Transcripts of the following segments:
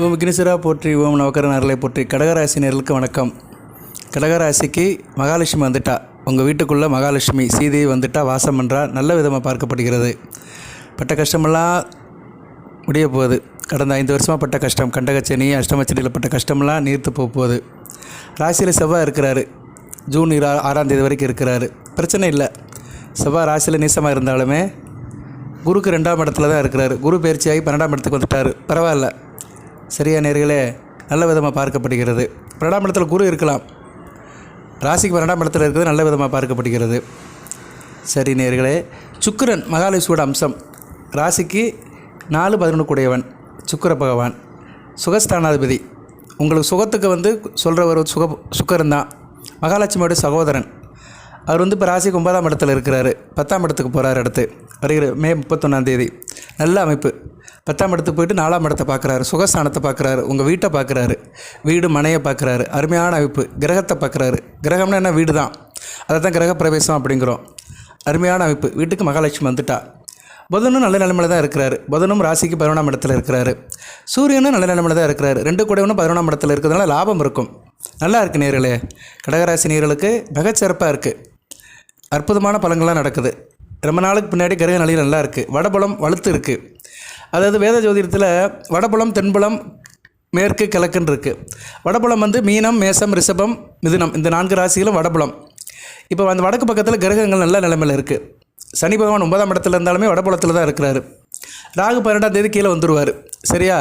ஓம் கிரிசிரா போற்றி ஓம் நவக்கரன் அருளை போற்றி. கடகராசி நேர்களுக்கு வணக்கம். கடகராசிக்கு மகாலட்சுமி வந்துட்டா. உங்கள் வீட்டுக்குள்ளே மகாலட்சுமி சீதையை வந்துட்டா வாசம் பண்ணுறா நல்ல விதமாக பார்க்கப்படுகிறது. பட்ட கஷ்டமெல்லாம் முடிய போகுது. கடந்த ஐந்து வருஷமாக பட்ட கஷ்டம். கண்டகச்சனி அஷ்டமச்சனியில் பட்ட கஷ்டமெல்லாம் நீர்த்து போக போகுது. ராசியில் செவ்வாய் இருக்கிறாரு. ஜூன் இரா ஆறாம் தேதி வரைக்கும் இருக்கிறாரு. பிரச்சனை இல்லை. செவ்வாய் ராசியில் நீசமாக இருந்தாலுமே குருக்கு ரெண்டாம் இடத்துல தான் இருக்கிறாரு. குரு பயிற்சியாகி பன்னெண்டாம் இடத்துக்கு வந்துட்டார். பரவாயில்ல. சரியா நேர்களே நல்ல விதமாக பார்க்கப்படுகிறது. பன்னெண்டாம் இடத்துல குரு இருக்கலாம். ராசிக்கு பன்னெண்டாம் இடத்துல இருக்கிறது நல்ல விதமாக பார்க்கப்படுகிறது. சரி நேர்களே சுக்கிரன் மகாலட்சுமியோட அம்சம். ராசிக்கு நாலு பதினொன்று கூடியவன் சுக்கிர பகவான். சுகஸ்தானாதிபதி. உங்களுக்கு சுகத்துக்கு வந்து சொல்கிற ஒரு சுக சுக்கரன் தான் மகாலட்சுமியோட சகோதரன். அவர் வந்து இப்போ ராசிக்கு ஒன்பதாம் இடத்துல இருக்கிறாரு. பத்தாம் இடத்துக்கு போகிறார் அடுத்து. வருகிற மே முப்பத்தொன்னாம் தேதி. நல்ல அமைப்பு. பத்தாம் இடத்துக்கு போயிட்டு நாலாம் இடத்தை பார்க்குறாரு. சுகஸ்தானத்தை பார்க்குறாரு. உங்கள் வீட்டை பார்க்குறாரு. வீடு மனையை பார்க்குறாரு. அருமையான அமைப்பு. கிரகத்தை பார்க்குறாரு. கிரகம்னா என்ன? வீடு தான் அதை தான் கிரக பிரவேசம் அப்படிங்கிறோம். அருமையான அமைப்பு. வீட்டுக்கு மகாலட்சுமி வந்துட்டா. புதனும் நல்ல நிலைமையில தான் இருக்கிறாரு. புதனும் ராசிக்கு பதினொன்றாம் இடத்துல இருக்கிறாரு. சூரியனும் நல்ல நிலைமையில தான் இருக்கிறாரு. ரெண்டு கூடவனும் பதினொன்றாம் இடத்துல இருக்கிறதுனால லாபம் இருக்கும். நல்லா இருக்குது நேர்களே. கடகராசி நேர்களுக்கு மிகச்சிறப்பாக இருக்குது அற்புதமான பலங்கள்லாம் நடக்குது. ரொம்ப நாளுக்கு பின்னாடி கிரக நிலையில் நல்லா இருக்குது வடபுலம் வலுத்து இருக்குது அதாவது வேத ஜோதிடத்தில் வடபுலம் தென்புலம் மேற்கு கிழக்குன்னு இருக்குது வடபுலம் வந்து மீனம் மேசம் ரிஷபம் மிதுனம். இந்த நான்கு ராசிகளும் வடபுலம். இப்போ அந்த வடக்கு பக்கத்தில் கிரகங்கள் நல்ல நிலைமையில் இருக்குது சனி பகவான் ஒன்பதாம் இடத்துல இருந்தாலுமே வடபுலத்தில் தான் இருக்கிறாரு. ராகு பன்னெண்டாம் தேதி கீழே வந்துடுவார் சரியா?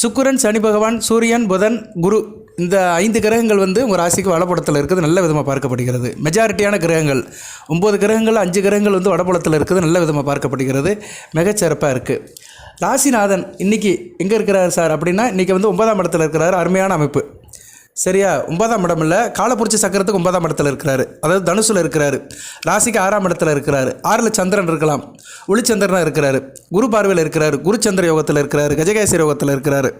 சுக்குரன் சனி பகவான் சூரியன் புதன் குரு இந்த ஐந்து கிரகங்கள் வந்து உங்கள் ராசிக்கு வடபுலத்தில் இருக்குது நல்ல விதமாக பார்க்கப்படுகிறது. மெஜாரிட்டியான கிரகங்கள் ஒம்பது கிரகங்கள் அஞ்சு கிரகங்கள் வந்து வடபுலத்தில் இருக்குது நல்ல விதமாக பார்க்கப்படுகிறது. மிகச்சிறப்பாக இருக்குது ராசிநாதன் இன்றைக்கி எங்கே இருக்கிறார் சார் அப்படின்னா இன்றைக்கி வந்து ஒன்பதாம் இடத்துல இருக்கிறார் அருமையான அமைப்பு. சரியா? ஒன்பதாம் இடம் இல்லை காலப்புரிச்சி சக்கரத்துக்கு ஒன்பதாம் இடத்துல இருக்கிறாரு. அதாவது தனுசில் இருக்கிறாரு. ராசிக்கு ஆறாம் இடத்துல இருக்கிறாரு. ஆறில் சந்திரன் இருக்கலாம் ஒளிச்சந்திரனாக இருக்கிறாரு. குரு பார்வையில் இருக்கிறாரு குருச்சந்திர யோகத்தில் இருக்கிறாரு கஜகேசரி யோகத்தில் இருக்கிறாரு.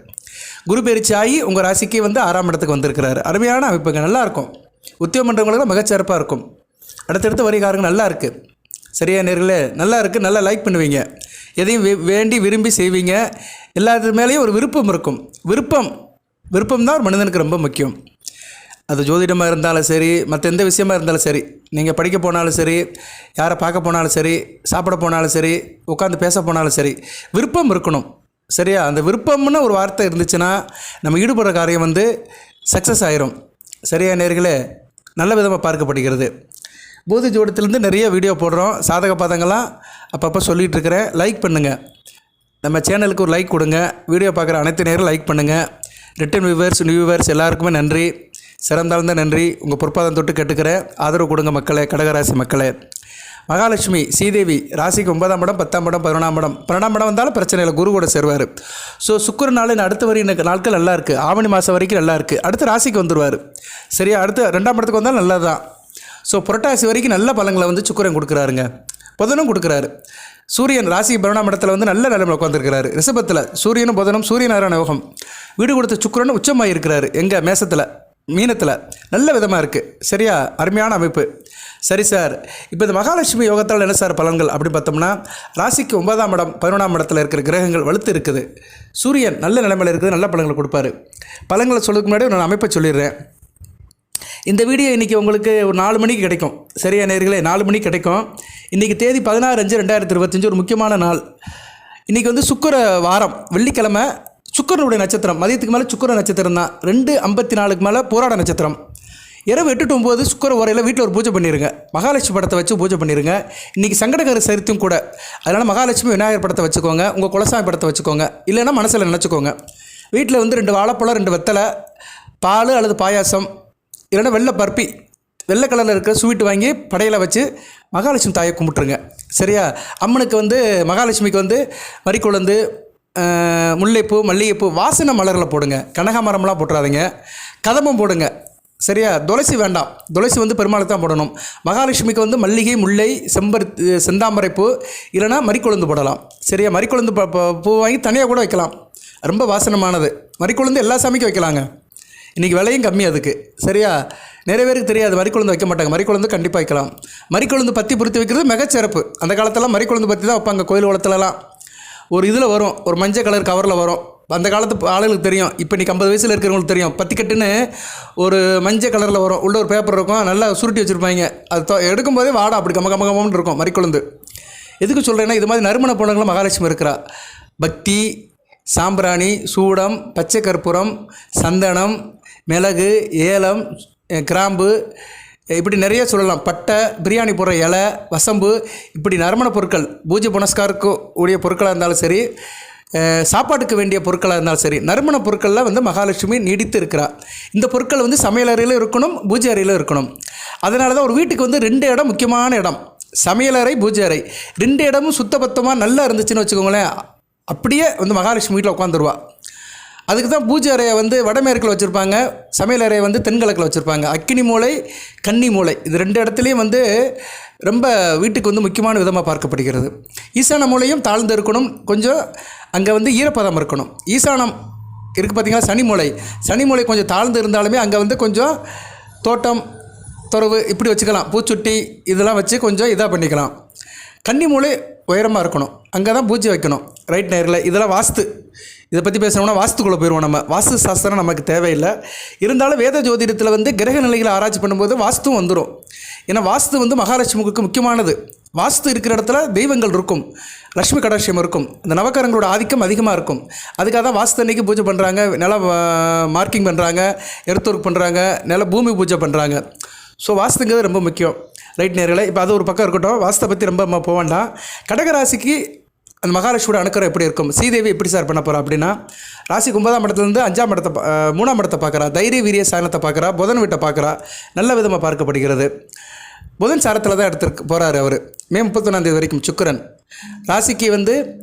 குரு பயிற்சி ஆகி உங்கள் ராசிக்கு வந்து ஆறாம் இடத்துக்கு வந்திருக்கிறாரு. அருமையான அமைப்புங்க நல்லா இருக்கும் உத்தியோகம் பண்ணுறவங்களுக்கு மிகச்சிறப்பாக இருக்கும். அடுத்தடுத்து வரிகாரங்க நல்லா இருக்குது சரியா நேர்களே நல்லா இருக்குது நல்லா லைக் பண்ணுவீங்க. எதையும் வே- வேண்டி விரும்பி செய்வீங்க. எல்லாத்து மேலேயும் ஒரு விருப்பம் இருக்கும். விருப்பம் விருப்பம் தான் ஒரு மனிதனுக்கு ரொம்ப முக்கியம். அது ஜோதிடமாக இருந்தாலும் சரி மற்ற எந்த விஷயமா இருந்தாலும் சரி நீங்கள் படிக்க போனாலும் சரி யாரை பார்க்க போனாலும் சரி சாப்பிட போனாலும் சரி உட்காந்து பேச போனாலும் சரி விருப்பம் இருக்கணும். சரியா? அந்த விருப்பம்னு ஒரு வார்த்தை இருந்துச்சுன்னா நம்ம ஈடுபடுற காரியம் வந்து சக்ஸஸ் ஆயிரும். சரியா நேர்களே? நல்ல விதமாக பார்க்கப்படுகிறது. பூதி ஜோடத்துலேருந்து நிறைய வீடியோ போடுறோம். சாதக பாதங்கள்லாம் அப்பப்போ சொல்லிகிட்டு இருக்கிறேன். லைக் பண்ணுங்கள் நம்ம சேனலுக்கு ஒரு லைக் கொடுங்க. வீடியோ பார்க்குற அனைத்து நேரம் லைக் பண்ணுங்கள் ரிட்டன் வியூவர்ஸ் நியூ வியூவர்ஸ் எல்லாருக்குமே நன்றி. சிறந்தாழ்ந்த நன்றி. உங்கள் பொற்பாதம் தொட்டு கேட்டுக்கிறேன். ஆதரவு கொடுங்க மக்களே. கடகராசி மக்களே. மகாலட்சுமி ஸ்ரீதேவி ராசிக்கு ஒன்பதாம் இடம் பத்தாம் இடம் பதினொன்றாம் இடம். பன்னெண்டாம் இடம் வந்தாலும் பிரச்சனை இல்லை குரு கூட சேருவார். ஸோ சுக்கிர நாள் அடுத்த வரி எனக்கு நாட்கள் நல்லா இருக்குது ஆவணி மாதம் வரைக்கும் நல்லா இருக்குது அடுத்து ராசிக்கு வந்துடுவார் சரியா? அடுத்து ரெண்டாம் இடத்துக்கு வந்தாலும் நல்லது தான் ஸோ புரட்டாசி வரைக்கும் நல்ல பலங்களை வந்து சுக்கிரன் கொடுக்குறாருங்க. புதனும் கொடுக்குறாரு. சூரியன் ராசி பதினொன்றாம் இடத்துல வந்து நல்ல நிலைமை உட்காந்துருக்கிறாரு ரிஷபத்தில் சூரியனும் புதனும் சூரியனாரான யோகம். வீடு கொடுத்த சுக்கரனும் உச்சமாக இருக்கிறாரு எங்கள் மேசத்தில். மீனத்தில் நல்ல விதமாக இருக்குது சரியா? அருமையான அமைப்பு. சரி சார். இப்போ இந்த மகாலட்சுமி யோகத்தால் என்ன சார் பலன்கள்? அப்படி பார்த்தோம்னா ராசிக்கு ஒன்பதாம் இடம் பதினொன்றாம் இடத்துல இருக்கிற கிரகங்கள் வலுத்து இருக்குது. சூரியன் நல்ல நிலைமையில் இருக்குது நல்ல பலன்களை கொடுப்பாரு. பலன்களை சொல்றதுக்கு முன்னாடி நான் அமைப்பை சொல்லிடுறேன். இந்த வீடியோ இன்றைக்கி உங்களுக்கு ஒரு நாலு மணிக்கு கிடைக்கும். சரியா நேர்களே? நாலு மணிக்கு கிடைக்கும். இன்றைக்கி தேதி பதினாறு அஞ்சு ரெண்டாயிரத்தி இருபத்தஞ்சு ஒரு முக்கியமான நாள். இன்றைக்கி வந்து சுக்கர வாரம் வெள்ளிக்கிழமை சுக்கரனுடைய நட்சத்திரம். மதியத்துக்கு மேலே சுக்கர நட்சத்திரம் தான். ரெண்டு ஐம்பத்தி நாலுக்கு மேலே போராட நட்சத்திரம். இரவு எட்டு ஒம்பது சுக்கிர உரையில் வீட்டில் ஒரு பூஜை பண்ணிடுங்க மகாலட்சுமி படத்தை வச்சு பூஜை பண்ணிடுங்க இன்றைக்கி சங்கடகர சரித்தும் கூட. அதனால் மகாலட்சுமி விநாயகர் படத்தை வச்சுக்கோங்க. உங்கள் குலசாமி படத்தை வச்சுக்கோங்க. இல்லைன்னா மனசில் நினச்சிக்கோங்க. வீட்டில் வந்து ரெண்டு வாழைப்பழம் ரெண்டு வெத்தலை பால் அல்லது பாயாசம் இல்லைன்னா வெள்ளை பருப்பி வெள்ளை கலரில் இருக்கிற ஸ்வீட் வாங்கி படையில் வச்சு மகாலட்சுமி தாயை கும்பிட்ருங்க சரியா? அம்மனுக்கு வந்து மகாலட்சுமிக்கு வந்து மறிக்குழந்து குழந்து முல்லைப்பூ மல்லிகைப்பூ வாசனை மலரில் போடுங்க. கனகாமரம்லாம் போட்டுறாதீங்க. கதம்பம் போடுங்க. சரியா? துளசி வேண்டாம். துளசி வந்து பெருமாளுக்கு தான் போடணும். மகாலட்சுமிக்கு வந்து மல்லிகை முல்லை செம்பரு செந்தாமரை பூ இல்லைன்னா மறிக்குழந்து போடலாம். சரியா? மறிக்குழுந்து ப- பூ வாங்கி தனியாக கூட வைக்கலாம். ரொம்ப வாசனமானது. மறிக்குழுந்து எல்லா சாமிக்கும் வைக்கலாங்க. இன்றைக்கி விலையும் கம்மி அதுக்கு. சரியா? நிறைய பேருக்கு தெரியாது. மறிக்குழுந்து வைக்க மாட்டாங்க. மறிக்குழுந்து கண்டிப்பாக வைக்கலாம். மறிக்குழுந்து பற்றி பொருத்தி வைக்கிறது மிகச்சிறப்பு. அந்த காலத்தெல்லாம் மறிக்குழுந்து பற்றி தான் வைப்பாங்க கோயில் குளத்துலலாம் ஒரு இதில் வரும் ஒரு மஞ்சள் கலர் கவரில் வரும். அந்த காலத்து ஆளுங்களுக்கு தெரியும். இப்போ நீ ஐம்பது வயசில் இருக்கிறவங்களுக்கு தெரியும். பத்திக்கட்டுன்னு ஒரு மஞ்சள் கலரில் வரும். உள்ள ஒரு பேப்பர் இருக்கும். நல்லா சுருட்டி வச்சுருப்பாங்க. அது எடுக்கும்போதே வாடா அப்படி கம கம கமன்னு இருக்கும். மறிக்குழுந்து. எதுக்கு சொல்கிறேன்னா இது மாதிரி நறுமண பொண்ணுங்களும் மகாலட்சுமி இருக்கிறா. பக்தி சாம்பிராணி சூடம் பச்சை கற்பூரம் சந்தனம் மிளகு ஏலம் கிராம்பு இப்படி நிறைய சொல்லலாம். பட்டை பிரியாணி போடுற இலை வசம்பு இப்படி நறுமண பொருட்கள் பூஜை புனஸ்காருக்கு உடைய பொருட்களாக இருந்தாலும் சரி சாப்பாட்டுக்கு வேண்டிய பொருட்களாக இருந்தாலும் சரி நறுமண பொருட்களில் வந்து மகாலட்சுமி நீடித்து இருக்கிறார் இந்த பொருட்கள் வந்து சமையல் இருக்கணும் பூஜை அறையிலும் இருக்கணும். அதனால தான் ஒரு வீட்டுக்கு வந்து ரெண்டு இடம் முக்கியமான இடம். சமையலறை பூஜை அறை. ரெண்டு இடமும் சுத்தபத்தமாக நல்லா இருந்துச்சுன்னு வச்சுக்கோங்களேன் அப்படியே வந்து மகாலட்சுமி வீட்டில் உட்காந்துருவா அதுக்கு தான் பூஜை அறையை வந்து வடமேற்கில் வச்சுருப்பாங்க சமையல் அறையை வந்து தென்கிழக்கில் வச்சுருப்பாங்க. அக்கினி மூலை கன்னி மூலை இது ரெண்டு இடத்துலையும் வந்து ரொம்ப வீட்டுக்கு வந்து முக்கியமான விதமாக பார்க்கப்படுகிறது. ஈசான மூலையும் தாழ்ந்து இருக்கணும். கொஞ்சம் அங்கே வந்து ஈரப்பதம் இருக்கணும். ஈசானம் இருக்குது பார்த்திங்கன்னா சனி மூலை சனி மூலை கொஞ்சம் தாழ்ந்து இருந்தாலுமே அங்கே வந்து கொஞ்சம் தோட்டம் துறவு இப்படி வச்சுக்கலாம். பூச்சுட்டி இதெல்லாம் வச்சு கொஞ்சம் இதாக பண்ணிக்கலாம். கன்னி மூலை உயரமாக இருக்கணும். அங்கே தான் பூஜை வைக்கணும். ரைட் நேரில். இதெல்லாம் வாஸ்து. இதை பற்றி பேசணும்னா வாஸ்துக்குள்ளே போயிடுவோம் நம்ம. வாஸ்து சாஸ்திரம் நமக்கு தேவையில்லை. இருந்தாலும் வேத ஜோதிடத்தில் வந்து கிரக நிலைகளை ஆராய்ச்சி பண்ணும்போது வாஸ்துவும் வந்துடும் ஏன்னா வாஸ்து வந்து மகாலட்சுமிக்கு முக்கியமானது. வாஸ்து இருக்கிற இடத்துல தெய்வங்கள் இருக்கும். லக்ஷ்மி கடாட்சியம் இருக்கும். இந்த நவக்கரங்களோட ஆதிக்கம் அதிகமாக இருக்கும். அதுக்காக தான் வாஸ்து அன்னைக்கு பூஜை பண்ணுறாங்க நில மார்க்கிங் பண்ணுறாங்க எர்த்தொர்க் பண்ணுறாங்க நில பூமி பூஜை பண்ணுறாங்க ஸோ வாஸ்துங்கிறது ரொம்ப முக்கியம். ரைட் நேரில் இப்போ அது ஒரு பக்கம் இருக்கட்டும். வாஸ்தை பற்றி ரொம்ப போக வேண்டாம். கடகராசிக்கு அந்த மகாலட்சுமியோட அணுக்கரம் எப்படி இருக்கும்? ஸ்ரீதேவி எப்படி சார் பண்ண போகிறா அப்படின்னா ராசிக்கு ஒன்பதாம் இடத்துலேருந்து அஞ்சாம் இடத்தை பா- மூணாம் இடத்தை பார்க்குறா. தைரிய வீரிய சாணத்தை பார்க்குறா. புதன் வீட்டை பார்க்குறா. நல்ல விதமாக பார்க்கப்படுகிறது. புதன் சாரத்தில் தான் எடுத்துருக்கு போகிறாரு அவர். மே முப்பத்தொன்னாந்தேதி வரைக்கும் சுக்கரன். ராசிக்கு வந்து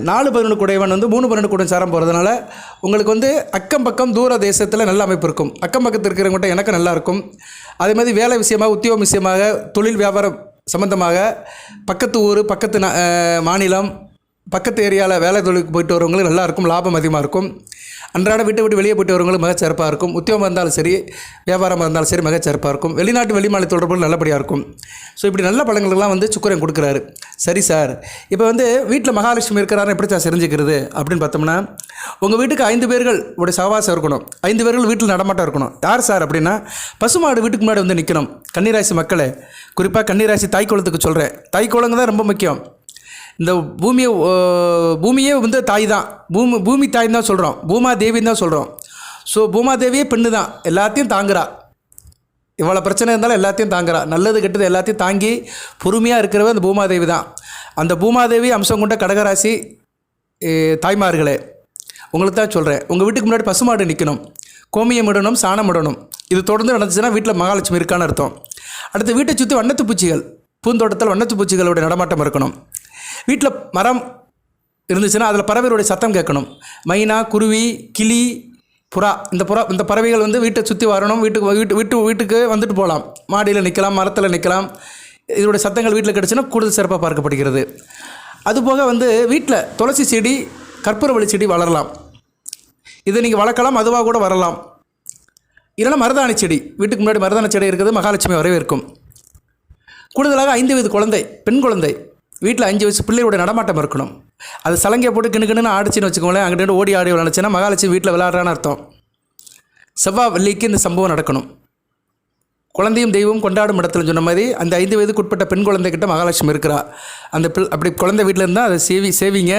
நாலு பதினொன்று குடையவன் வந்து மூணு பன்னெண்டு கூட சாரம் போகிறதுனால உங்களுக்கு வந்து அக்கம் பக்கம் தூர தேசத்தில் நல்ல அமைப்பு இருக்கும். அக்கம் பக்கத்தில் இருக்கிறவங்ககிட்ட எனக்கு நல்லா இருக்கும். அதே மாதிரி வேலை விஷயமாக உத்தியோகம் விஷயமாக தொழில் வியாபாரம் சம்மந்தமாக பக்கத்து ஊர் பக்கத்து மாநிலம் பக்கத்து ஏரியாவில் வேலை தொழிலுக்கு போயிட்டு வரவங்களுக்கு நல்லா இருக்கும் லாபம் அதிகமாக இருக்கும். அன்றாட விட்டு விட்டு வெளியே போயிட்டு வரவங்களுக்கு மிகச்சிறப்பாக இருக்கும். உத்தியோகம் இருந்தாலும் சரி வியாபாரமாக இருந்தாலும் சரி மிகச்சிறப்பாக இருக்கும். வெளிநாட்டு வெளிமாநில தொடர்புகள் நல்லபடியாக இருக்கும். ஸோ இப்படி நல்ல பழங்களுக்கெல்லாம் வந்து சுக்கரன் கொடுக்குறாரு. சரி சார். இப்போ வந்து வீட்டில் மகாலட்சுமி இருக்கிறாரு எப்படி சார் தெரிஞ்சுக்கிறது அப்படின்னு பார்த்தோம்னா உங்கள் வீட்டுக்கு ஐந்து பேர்கள் உடைய சவாசம் இருக்கணும். ஐந்து பேர்கள் வீட்டில் நடமாட்டம் இருக்கணும். யார் சார் அப்படின்னா பசுமாடு வீட்டுக்கு முன்னாடி வந்து நிற்கணும் கன்னிராசி மக்களை குறிப்பாக கன்னிராசி தாய்க்குளத்துக்கு சொல்கிறேன் தாய்க்குளங்க தான் ரொம்ப முக்கியம். இந்த பூமியை பூமியே வந்து தாய் தான் பூமி பூமி தாய் தான் சொல்கிறோம் பூமா தேவின்னு தான் சொல்கிறோம் ஸோ பூமாதேவியே பெண்ணு தான். எல்லாத்தையும் தாங்குறா. இவ்வளோ பிரச்சனை இருந்தாலும் எல்லாத்தையும் தாங்குறா. நல்லது கெட்டது எல்லாத்தையும் தாங்கி பொறுமையாக இருக்கிறவ அந்த பூமாதேவி தான். அந்த பூமாதேவி அம்சம் கொண்ட கடகராசி தாய்மார்களே உங்களுக்கு தான் சொல்கிறேன் உங்கள் வீட்டுக்கு முன்னாடி பசுமாடு நிற்கணும் கோமியம் இடணும் சாணம் இடணும். இது தொடர்ந்து நடந்துச்சுன்னா வீட்டில் மகாலட்சுமி இருக்கான்னு அர்த்தம். அடுத்து வீட்டை சுற்றி வண்ணத்து பூச்சிகள். பூந்தோட்டத்தில் வண்ணத்து பூச்சிகளோட நடமாட்டம் இருக்கணும். வீட்டில் மரம் இருந்துச்சுன்னா அதில் பறவைகளுடைய சத்தம் கேட்கணும். மைனா குருவி கிளி புறா. இந்த புறா இந்த பறவைகள் வந்து வீட்டை சுற்றி வரணும். வீட்டுக்கு வீட்டு வீட்டு வீட்டுக்கு வந்துட்டு போகலாம். மாடியில் நிற்கலாம் மரத்தில் நிற்கலாம் இதோடைய சத்தங்கள் வீட்டில் கிடச்சுன்னா கூடுதல் சிறப்பாக பார்க்கப்படுகிறது. அதுபோக வந்து வீட்டில் துளசி செடி கற்பூரவள்ளி செடி வளரலாம். இதை நீங்கள் வளர்க்கலாம் அதுவாக கூட வரலாம். இல்லைனா மருதாணி செடி. வீட்டுக்கு முன்னாடி மருதாணி செடி இருக்கிறது மகாலட்சுமி வரவேற்கும். கூடுதலாக ஐந்து வயது குழந்தை பெண் குழந்தை. வீட்டில் அஞ்சு வயசு பிள்ளையோட நடமாட்டம் இருக்கணும். அது சலங்கையை போட்டு கிணு ஆடிச்சின்னு ஆடிச்சுன்னு வச்சுக்கோங்களேன் அங்கிட்டு ஓடி ஆடி விளாண்டுச்சுன்னா மகாலட்சுமி வீட்டில் விளாட்றான்னு அர்த்தம். செவ்வாய் வெள்ளிக்கு இந்த சம்பவம் நடக்கணும். குழந்தையும் தெய்வம் கொண்டாடும் இடத்துல சொன்ன மாதிரி அந்த ஐந்து வயதுக்குட்பட்ட பெண் குழந்தைகிட்ட மகாலட்சுமி இருக்கிறா. அந்த பிள் அப்படி குழந்தை வீட்டில் இருந்தால் அதை சேவி சேவிங்க.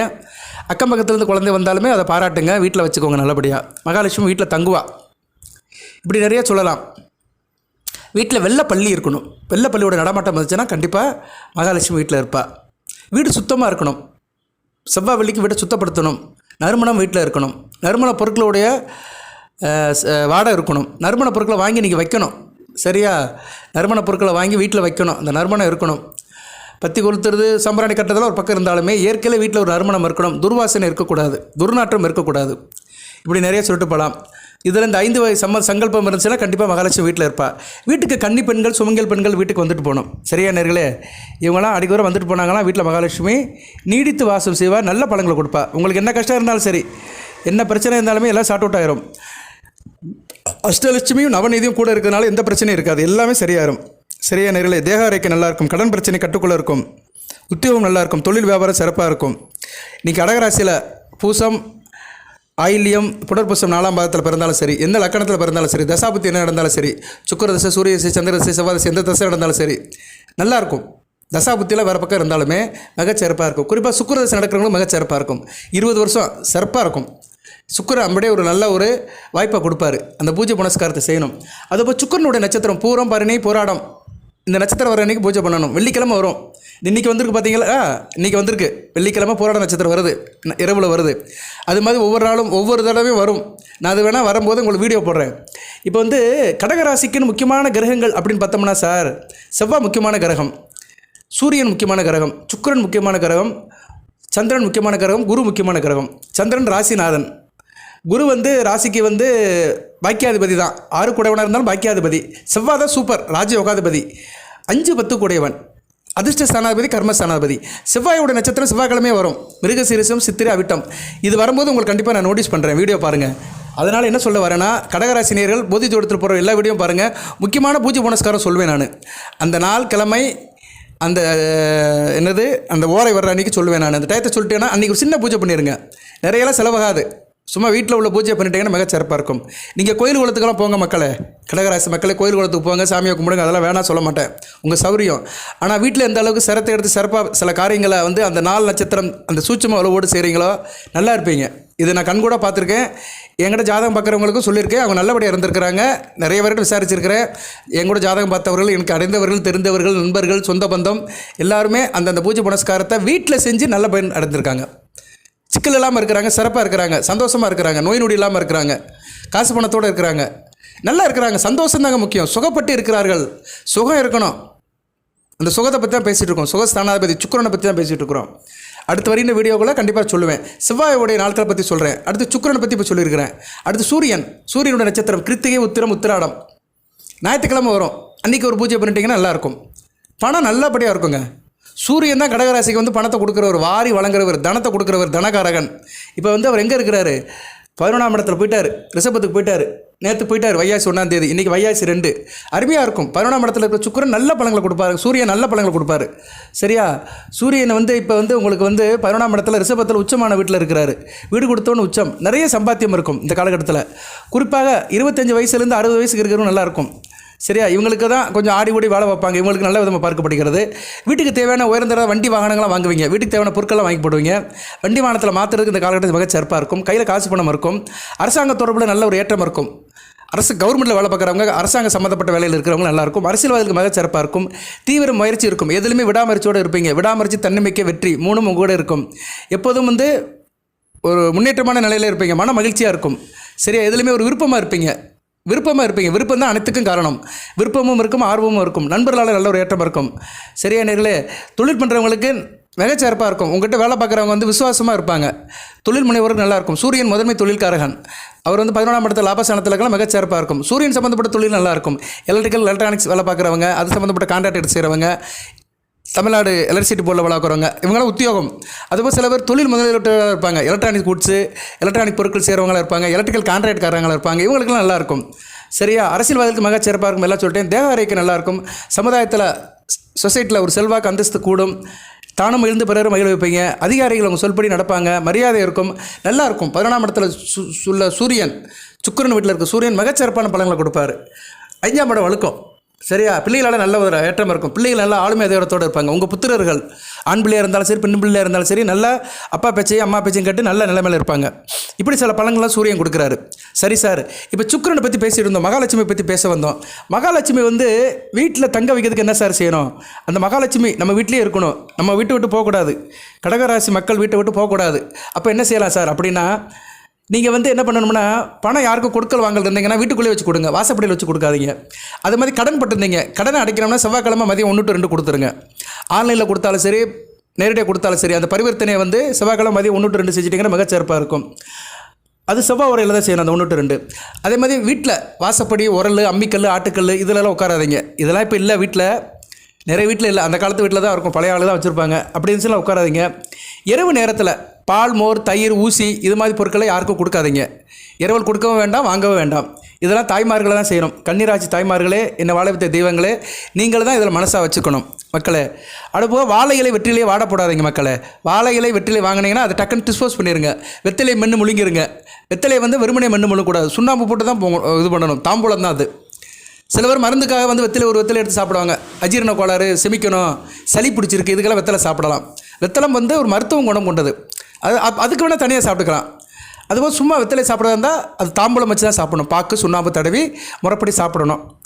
அக்கம் பக்கத்துலேருந்து குழந்தை வந்தாலுமே அதை பாராட்டுங்க வீட்டில் வச்சுக்கோங்க நல்லபடியாக மகாலட்சுமி வீட்டில் தங்குவா. இப்படி நிறைய சொல்லலாம். வீட்டில் வெள்ளை பள்ளி இருக்கணும். வெள்ளை பள்ளியோட நடமாட்டம் வந்துச்சுன்னா கண்டிப்பாக மகாலட்சுமி வீட்டில் இருப்பாள் வீடு சுத்தமாக இருக்கணும். செவ்வாய் வெள்ளிக்கு வீட்டை சுத்தப்படுத்தணும். நறுமணம் வீட்டில் இருக்கணும். நறுமண பொருட்களுடைய வாடகை வாடை இருக்கணும். நறுமண பொருட்களை வாங்கி நீங்கள் வைக்கணும். சரியா? நறுமண பொருட்களை வாங்கி வீட்டில் வைக்கணும். அந்த நறுமணம் இருக்கணும். பத்தி கொளுத்துறது சம்பராணி கட்டுறதெல்லாம் ஒரு பக்கம் இருந்தாலுமே இயற்கையில் வீட்டில் ஒரு நறுமணம் இருக்கணும். துர்வாசனை இருக்கக்கூடாது. துர்நாற்றம் இருக்கக்கூடாது. இப்படி நிறைய சொல்லிட்டு போகலாம். இதில் இந்த ஐந்து வயது சம்ம சங்கல்பம் இருந்துச்சுன்னா கண்டிப்பாக மகாலட்சுமி வீட்டில் இருப்பா. வீட்டுக்கு கன்னி பெண்கள் சுமங்கல் பெண்கள் வீட்டுக்கு வந்துட்டு போகணும். சரியா நேர்களே? இவங்களாம் அடிக்கோரம் வந்துட்டு போனாங்கன்னா வீட்டில் மகாலட்சுமி நீடித்து வாசம் செய்வா நல்ல பழங்களை கொடுப்பா. உங்களுக்கு என்ன கஷ்டம் இருந்தாலும் சரி என்ன பிரச்சனை இருந்தாலுமே எல்லாம் ஷார்ட் அவுட் ஆயிரும். அஷ்டலட்சுமியும் நவநீதியும் கூட இருக்கிறதுனால எந்த பிரச்சனையும் இருக்காது. எல்லாமே சரியாயிரும். சரியா நேரிலே தேக அறைக்கு நல்லாயிருக்கும் கடன் பிரச்சனை கட்டுக்குள்ளே இருக்கும். உத்தியோகம் நல்லாயிருக்கும் தொழில் வியாபாரம் சிறப்பாக இருக்கும். இன்றைக்கி கடகராசியில் பூசம் ஆயில்யம் புனர்பூசம் நாலாம் பாதத்தில் பிறந்தாலும் சரி எந்த லக்கணத்தில் பிறந்தாலும் சரி தசாபத்தி என்ன நடந்தாலும் சரி சுக்கர தசை சூரிய தசை சந்திர தசை செவ்வாய் தசை எந்த தசை நடந்தாலும் சரி நல்லாயிருக்கும் தசாபுத்தியில் வேறு பக்கம் இருந்தாலுமே மிகச்சிறப்பாக இருக்கும். குறிப்பாக சுக்கர தசை நடக்கிறவங்களும் மிகச்சிறப்பாக இருக்கும். இருபது வருஷம் சிறப்பாக இருக்கும். சுக்கரன் அம்படியே ஒரு நல்ல ஒரு வாய்ப்பை கொடுப்பாரு. அந்த பூஜை புனஸ்காரத்தை செய்யணும். அதுபோல் சுக்கரனுடைய நட்சத்திரம் பூரம் பரணி போராடம். இந்த நட்சத்திரம் வர அன்றைக்கி பூஜை பண்ணணும். வெள்ளிக்கிழமை வரும். இன்றைக்கி வந்திருக்கு பார்த்தீங்களா ஆ, இன்னைக்கு வந்திருக்கு. வெள்ளிக்கிழமை போராட நட்சத்திரம் வருது. இரவில் வருது. அது மாதிரி ஒவ்வொரு நாளும் ஒவ்வொரு தடவையும் வரும். நான் அது வேணால் வரும்போது உங்களுக்கு வீடியோ போடுறேன். இப்போ வந்து கடகராசிக்குன்னு முக்கியமான கிரகங்கள் அப்படின்னு பார்த்தோம்னா சார் செவ்வாய் முக்கியமான கிரகம் சூரியன் முக்கியமான கிரகம் சுக்கரன் முக்கியமான கிரகம் சந்திரன் முக்கியமான கிரகம் குரு முக்கியமான கிரகம். சந்திரன் ராசிநாதன். குரு வந்து ராசிக்கு வந்து பாக்கியாதிபதி தான். ஆறு கூடவனாக இருந்தாலும் பாக்கியாதிபதி. செவ்வாய் தான் சூப்பர் ராஜயோகாதிபதி. அஞ்சு பத்து கூடையவன் அதிர்ஷ்ட ஸ்தானாதிபதி கர்ம ஸ்தானாதிபதி செவ்வாயோட நட்சத்திரம் செவ்வாய்க்கிழமையே வரும். மிருகசீரிசம் சித்திரை அவிட்டம். இது வரும்போது உங்களுக்கு கண்டிப்பாக நான் நோட்டீஸ் பண்ணுறேன் வீடியோ பாருங்கள் அதனால் என்ன சொல்ல வரேன்னா கடகராசினியர்கள் போதி ஜோடத்தில் போகிற எல்லா வீடியோ பாருங்கள் முக்கியமான பூஜை புனஸ்காரம் சொல்வேன் நான். அந்த நாள் கிழமை அந்த என்னது அந்த ஓரை வர்ற அன்றைக்கி சொல்லுவேன் நான். அந்த டயத்தை சொல்லிட்டேன்னா அன்றைக்கி ஒரு சின்ன பூஜை பண்ணிடுங்க நிறையெல்லாம் செலவாகாது. சும்மா வீட்டில் உள்ள பூஜை பண்ணிட்டீங்கன்னா மிகச் சிறப்பாக இருக்கும். நீங்கள் கோயில் குளத்துக்கெல்லாம் போங்க மக்களே. கடகராசி மக்களே கோயில் குளத்துக்கு போங்க சாமியை கும்பிடுங்க அதெல்லாம் வேணாம் சொல்ல மாட்டேன். உங்கள் சௌரியம். ஆனால் வீட்டில் எந்த அளவுக்கு சிரத்தை எடுத்து சிறப்பாக சில காரியங்களை வந்து அந்த நாலு நட்சத்திரம் அந்த சூட்சம அளவோடு செய்கிறீங்களோ நல்லா இருப்பீங்க. இதை நான் கண்கூட பார்த்துருக்கேன். என்கிட்ட ஜாதகம் பார்க்குறவங்களுக்கும் சொல்லியிருக்கேன். அவங்க நல்லபடியாக இருந்திருக்கிறாங்க. நிறைய பேர்கிட்ட விசாரிச்சிருக்கிறேன். என் கூட ஜாதகம் பார்த்தவர்கள் எனக்கு அடைந்தவர்கள் தெரிந்தவர்கள் நண்பர்கள் சொந்த பந்தம் எல்லாருமே அந்தந்த பூஜை புனஸ்காரத்தை வீட்டில் செஞ்சு நல்ல பயன் அடைந்திருக்காங்க. சிக்கல் இல்லாமல் இருக்கிறாங்க சிறப்பாக இருக்கிறாங்க சந்தோஷமாக இருக்கிறாங்க நோய் நொடி இல்லாமல் இருக்கிறாங்க காசு பணத்தோடு இருக்கிறாங்க. நல்லா இருக்கிறாங்க சந்தோஷம் தாங்க முக்கியம். சுகப்பட்டு இருக்கிறார்கள். சுகம் இருக்கணும். அந்த சுகத்தை பற்றி தான் பேசிகிட்டு இருக்கோம். சுகஸ்தானாதிபதி சுக்கரனை பற்றி தான் பேசிகிட்டு இருக்கிறோம். அடுத்து வருகின்ற வீடியோக்குள்ள கண்டிப்பாக சொல்லுவேன். செவ்வாயோடைய நாட்களை பற்றி சொல்கிறேன் அடுத்து சுக்கரனை பற்றி இப்போ சொல்லியிருக்கிறேன். அடுத்து சூரியன். சூரியனோட நட்சத்திரம் கிருத்திகை உத்திரம் உத்திராடம். ஞாயிற்றுக்கிழமை வரும். அன்றைக்கி ஒரு பூஜை பண்ணிட்டீங்கன்னா நல்லாயிருக்கும் பணம் நல்லபடியாக இருக்குங்க. சூரியன் தான் கடகராசிக்கு வந்து பணத்தை கொடுக்குறவர் வாரி வழங்குறவர் தனத்தை கொடுக்குறவர் தனகாரகன். இப்போ வந்து அவர் எங்கே இருக்கிறாரு? பதினொன்றாம் இடத்துல போயிட்டார் ரிஷபத்துக்கு போயிட்டார். நேற்று போயிட்டார் வையாசி ஒன்றாம் தேதி. இன்றைக்கி வையாசி ரெண்டு. அருமையாக இருக்கும். பதினொன்றாம் இடத்துல இருக்கிற சுக்கிரன் நல்ல பழங்களை கொடுப்பாரு. சூரியன் நல்ல பழங்களை கொடுப்பாரு. சரியா? சூரியன் வந்து இப்போ வந்து உங்களுக்கு வந்து பதினொன்றாம் இடத்துல ரிஷபத்தில் உச்சமான வீட்டில் இருக்கிறாரு. வீடு கொடுத்தோன்னு உச்சம். நிறைய சம்பாத்தியம் இருக்கும் இந்த காலகட்டத்தில். குறிப்பாக இருபத்தஞ்சு வயசுலேருந்து அறுபது வயசுக்கு இருக்கிறவங்க நல்லாயிருக்கும் சரியா? இவங்களுக்கு தான் கொஞ்சம் ஆடி ஓடி வாழ வைப்பாங்க. இவங்களுக்கு நல்ல விதமாக பார்க்கப்படுகிறது வீட்டுக்கு தேவையான உயர்ந்த வண்டி வாகனங்களாம் வாங்குவீங்க. வீட்டுக்கு தேவையான பொருட்கள்லாம் வாங்கி போடுவீங்க. வண்டி வாகனத்தில் மாற்றுறதுக்கு இந்த காலகட்டத்தில் மிக சிறப்பாக இருக்கும். கையில் காசு பணம் இருக்கும். அரசாங்க தொடர்பில் நல்ல ஒரு ஏற்றம் இருக்கும். அரசு கவர்மெண்ட்டில் வேலை பார்க்குறவங்க அரசாங்க சம்மந்தப்பட்ட வேலையில் இருக்கிறவங்க நல்லாயிருக்கும் அரசியல்வாதிகளுக்கு மிக சிறப்பாக இருக்கும். தீவிர முயற்சி இருக்கும். எதுலையுமே விடாமுயற்சியோடு இருப்பீங்க. விடாமுயற்சி தன்னம்பிக்கை வெற்றி மூணும் உங்க கூட இருக்கும். எப்போதும் வந்து ஒரு முன்னேற்றமான நிலையில் இருப்பீங்க. மன மகிழ்ச்சியாக இருக்கும். சரியா? எதுலையுமே ஒரு விருப்பமாக இருப்பீங்க. விருப்பமாக இருப்பீங்க. விருப்பம் தான் அனைத்துக்கும் காரணம். விருப்பமும் இருக்கும் ஆர்வமும் இருக்கும். நண்பர்களால் நல்ல ஒரு ஏற்றம் இருக்கும். சரியா நேர்களே தொழில் பண்ணுறவங்களுக்கு மிகச்சிறப்பாக இருக்கும். உங்கள்கிட்ட வேலை பார்க்குறவங்க வந்து விசுவாசமாக இருப்பாங்க. தொழில் முனைவர்கள் நல்லா இருக்கும். சூரியன் முதன்மை தொழில்காரகன். அவர் வந்து பதினொன்றாம் இடத்துல லாபஸ்தானத்துலக்கெல்லாம் மிகச்சிறப்பாக இருக்கும். சூரியன் சம்மந்தப்பட்ட தொழில் நல்லாயிருக்கும் எலக்ட்ரிக்கல் எலக்ட்ரானிக்ஸ் வேலை பார்க்குறவங்க அது சம்மந்தப்பட்ட கான்ட்ராக்ட் எடுத்து செய்கிறவங்க தமிழ்நாடு எலக்ட்ரிசிட்டி போர்டில் வளர்க்குறவங்க இவங்களாம் உத்தியோகம். அதுபோல் சில பேர் தொழில் முதலீட்டாளர் இருப்பாங்க. எலக்ட்ரானிக் கூட்ஸு எலக்ட்ரானிக் பொருட்கள் செய்கிறவங்களா இருப்பாங்க. எலக்ட்ரிக்கல் கான்ட்ராக்ட்காரங்களாக இருப்பாங்க. இவங்களுக்குலாம் நல்லாயிருக்கும் சரியா? அரசியல்வாதிகளுக்கு மிகச் சிறப்பாக இருக்கும் எல்லாம் சொல்லிட்டேன். தேக நல்லாயிருக்கும் சமுதாயத்தில் சொசைட்டியில் ஒரு செல்வாக்கு அந்தஸ்து கூடும். தானும் எழுந்து பிறரும் மகிழ வைப்பீங்க. அதிகாரிகள் அவங்க சொல்படி நடப்பாங்க. மரியாதை இருக்கும். நல்லா இருக்கும். பதினொன்றாம் இடத்துல சு உள்ள சூரியன் சுக்கிரன் வீட்டில் இருக்க சூரியன் மிகச்சிறப்பான பழங்களை கொடுப்பாரு. ஐந்தாம் இடம் வழுக்கம். சரியா? பிள்ளைகளால் நல்ல ஒரு ஏற்றம் இருக்கும். பிள்ளைகள் நல்லா ஆளுமை அதிகாரத்தோடு இருப்பாங்க. உங்கள் புத்திரர்கள் ஆண் பிள்ளையாக இருந்தாலும் சரி பெண் பிள்ளையாக இருந்தாலும் சரி நல்லா அப்பா பேச்சையும் அம்மா பேச்சையும் கேட்டு நல்ல நிலைமையில் இருப்பாங்க. இப்படி சில பழங்கள்லாம் சூரியன் கொடுக்குறாரு. சரி சார் இப்போ சுக்கிரனை பற்றி பேசிட்டு இருந்தோம். மகாலட்சுமி பற்றி பேச வந்தோம். மகாலட்சுமி வந்து வீட்டில் தங்க வைக்கிறதுக்கு என்ன சார் செய்யணும்? அந்த மகாலட்சுமி நம்ம வீட்லேயே இருக்கணும். நம்ம வீட்டை விட்டு போகக்கூடாது. கடகராசி மக்கள் வீட்டை விட்டு போகக்கூடாது. அப்போ என்ன செய்யலாம் சார்? அப்படின்னா நீங்கள் வந்து என்ன பண்ணணும்னா பணம் யாருக்கும் கொடுக்கல் வாங்கல் இருந்தீங்கன்னா வீட்டுக்குள்ளே வச்சு கொடுங்க. வாசப்படியில் வச்சு கொடுக்காதீங்க. அது மாதிரி கடன் பட்டிருந்தீங்க. கடனை அடைக்கணும்னா செவ்வாய்க்கிழமை மதியம் ஒன்று டு ரெண்டு கொடுத்துருங்க. ஆன்லைனில் கொடுத்தாலும் சரி நேரடியாக கொடுத்தாலும் சரி அந்த பரிவர்த்தனையை வந்து செவ்வாய்க்கிழமை மதியம் ஒன்று டு ரெண்டு செஞ்சிட்டிங்கன்னா மிகச்சிறப்பாக இருக்கும். அது செவ்வாய் உரையில் தான் செய்யணும் அந்த ஒன்று டு ரெண்டு. அதே மாதிரி வீட்டில் வாசப்படி உரல் அம்மிக்கல் ஆட்டுக்கல் இதிலெல்லாம் உட்காராதீங்க. இதெல்லாம் இப்போ இல்லை வீட்டில் நிறைய வீட்டில் இல்லை. அந்த காலத்து வீட்டில் தான் இருக்கும். பழைய ஆளு தான் வச்சுருப்பாங்க. அப்படி இருந்துச்சுலாம் உட்காராதீங்க. இரவு நேரத்தில் பால் மோர் தயிர் ஊசி இது மாதிரி பொருட்களை யாருக்கும் கொடுக்காதீங்க. இரவல் கொடுக்கவும் வேண்டாம் வாங்கவும் வேண்டாம். இதெல்லாம் தாய்மார்களை தான் செய்யணும். கன்னிராட்சி தாய்மார்களே என்னை வாழ தெய்வங்களே நீங்கள் தான் இதில் மனசாக வச்சுக்கணும் மக்களே. அடுப்போக வாழை இலை வெற்றிலையே வாடப்படாதீங்க மக்களே. வாழை இலை வெற்றிலை வாங்கினீங்கன்னா அதை டக்குன்னு டிஸ்போஸ் பண்ணிடுங்க வெத்திலை மென்று முழுங்கிருங்க. வெத்திலையை வந்து வெறுமனே மென்று முழுங்கக்கூடாது. சுண்ணாம்பு போட்டு தான் இது பண்ணணும். தாம்பூலம் தான் அது. சில பேர் மருந்துக்காக வந்து வெத்திலை ஒரு வெத்திலை எடுத்து சாப்பிடுவாங்க. அஜீரண கோளாறு செமிக்கணும் சளி பிடிச்சிருக்கு இதுக்கெல்லாம் வெத்தலை சாப்பிடலாம். வெத்தலம் வந்து ஒரு மருத்துவம் குணம் கொண்டது. அது அப்- அதுக்கு வேணால் தனியாக சாப்பிட்டுக்கலாம். அதுபோல் சும்மா வெத்தலை சாப்பிட்றதா இருந்தால் அது தாம்பூலம் வச்சு தான் சாப்பிடணும். பாக்கு சுண்ணாம்பு தடவி முறைப்படி சாப்பிடணும்.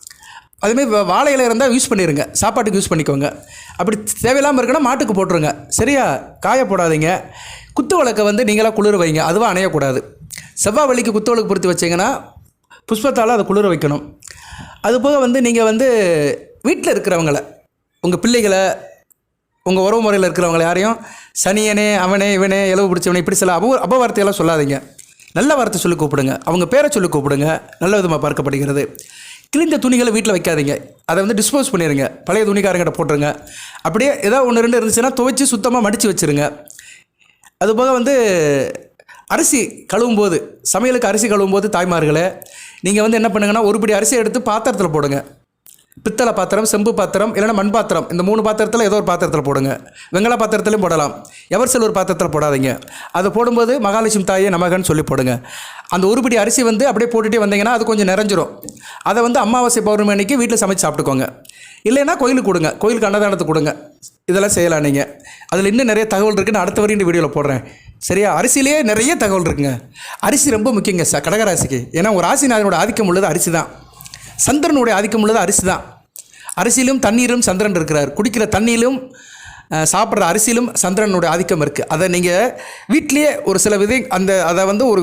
அதுமாரி வாழை இலை இருந்தால் யூஸ் பண்ணிடுங்க சாப்பாட்டுக்கு யூஸ் பண்ணிக்கோங்க. அப்படி தேவையில்லாமல் இருக்குன்னா மாட்டுக்கு போட்டுருங்க. சரியா? காய போடாதீங்க. குத்து விளக்கை வந்து நீங்களாக குளிர வைங்க. அதுவாக அணையக்கூடாது. செவ்வாய் வலிக்கு குத்து விளக்கு பொருத்தி வச்சிங்கன்னா புஷ்பத்தால் அதை குளிர வைக்கணும். அதுபோக வந்து நீங்கள் வந்து வீட்டில் இருக்கிறவங்கள உங்கள் பிள்ளைகளை உங்கள் உறவு முறையில் இருக்கிறவங்க யாரையும் சனியனே அவனே இவனே இலவு பிடிச்சவனே இப்படி சில அப வார்த்தையெல்லாம் சொல்லாதீங்க. நல்ல வார்த்தை சொல்லி கூப்பிடுங்க. அவங்க பேரை சொல்லி கூப்பிடுங்க. நல்ல விதமாக பார்க்கப்படுகிறது. கிழிந்த துணிகளை வீட்டில் வைக்காதீங்க. அதை வந்து டிஸ்போஸ் பண்ணிடுங்க பழைய துணிக்காரங்கிட்ட போட்டுருங்க. அப்படியே ஏதாவது ஒன்று ரெண்டு இருந்துச்சுன்னா துவைச்சி சுத்தமாக மடித்து வச்சுருங்க. அதுபோக வந்து அரிசி கழுவும் போது சமையலுக்கு அரிசி கழுவும் போது தாய்மார்களே நீங்கள் வந்து என்ன பண்ணுங்கன்னா ஒரு பிடி அரிசி எடுத்து பாத்திரத்தில் போடுங்க. பித்தளை பாத்திரம் செம்பு பாத்திரம் இல்லைன்னா மண் பாத்திரம். இந்த மூணு பாத்திரத்தில் ஏதோ ஒரு பாத்திரத்தில் போடுங்க. வெங்கல பாத்திரத்துலையும் போடலாம். எவர் ஒரு பாத்திரத்தில் போடாதீங்க. அதை போடும்போது மகாலட்சுமி தாயே நமகன்னு சொல்லி போடுங்க. அந்த ஒரு அரிசி வந்து அப்படியே போட்டுகிட்டே வந்தீங்கன்னா அது கொஞ்சம் நிறைஞ்சிரும். அதை வந்து அமாவாசை பௌர்ணமி அன்னைக்கு வீட்டில் சமைச்சு சாப்பிட்டுக்கோங்க. இல்லைன்னா கோயிலுக்கு கொடுங்க. கோயிலுக்கு அன்னதானத்தை கொடுங்க. இதெல்லாம் செய்யலாம் நீங்கள் அதில் இன்னும் நிறைய தகவல் இருக்குது நான் அடுத்த வரையும் இந்த வீடியோவில் போடுறேன். சரியா? அரிசியிலேயே நிறைய தகவல் இருக்குங்க. அரிசி ரொம்ப முக்கியங்க சார் கடகராசிக்கு. ஏன்னா ஒரு ராசிநாதனோட ஆதிக்கம் உள்ளது அரிசி தான் சந்திரனுடைய ஆதிக்கம் உள்ளது அரிசி தான் அரிசியிலும் தண்ணீரும் சந்திரன் இருக்கிறார். குடிக்கிற தண்ணியிலும் சாப்பிட்ற அரிசியிலும் சந்திரனுடைய ஆதிக்கம் இருக்குது அதை நீங்கள் வீட்டிலேயே ஒரு சில விதை அந்த அதை வந்து ஒரு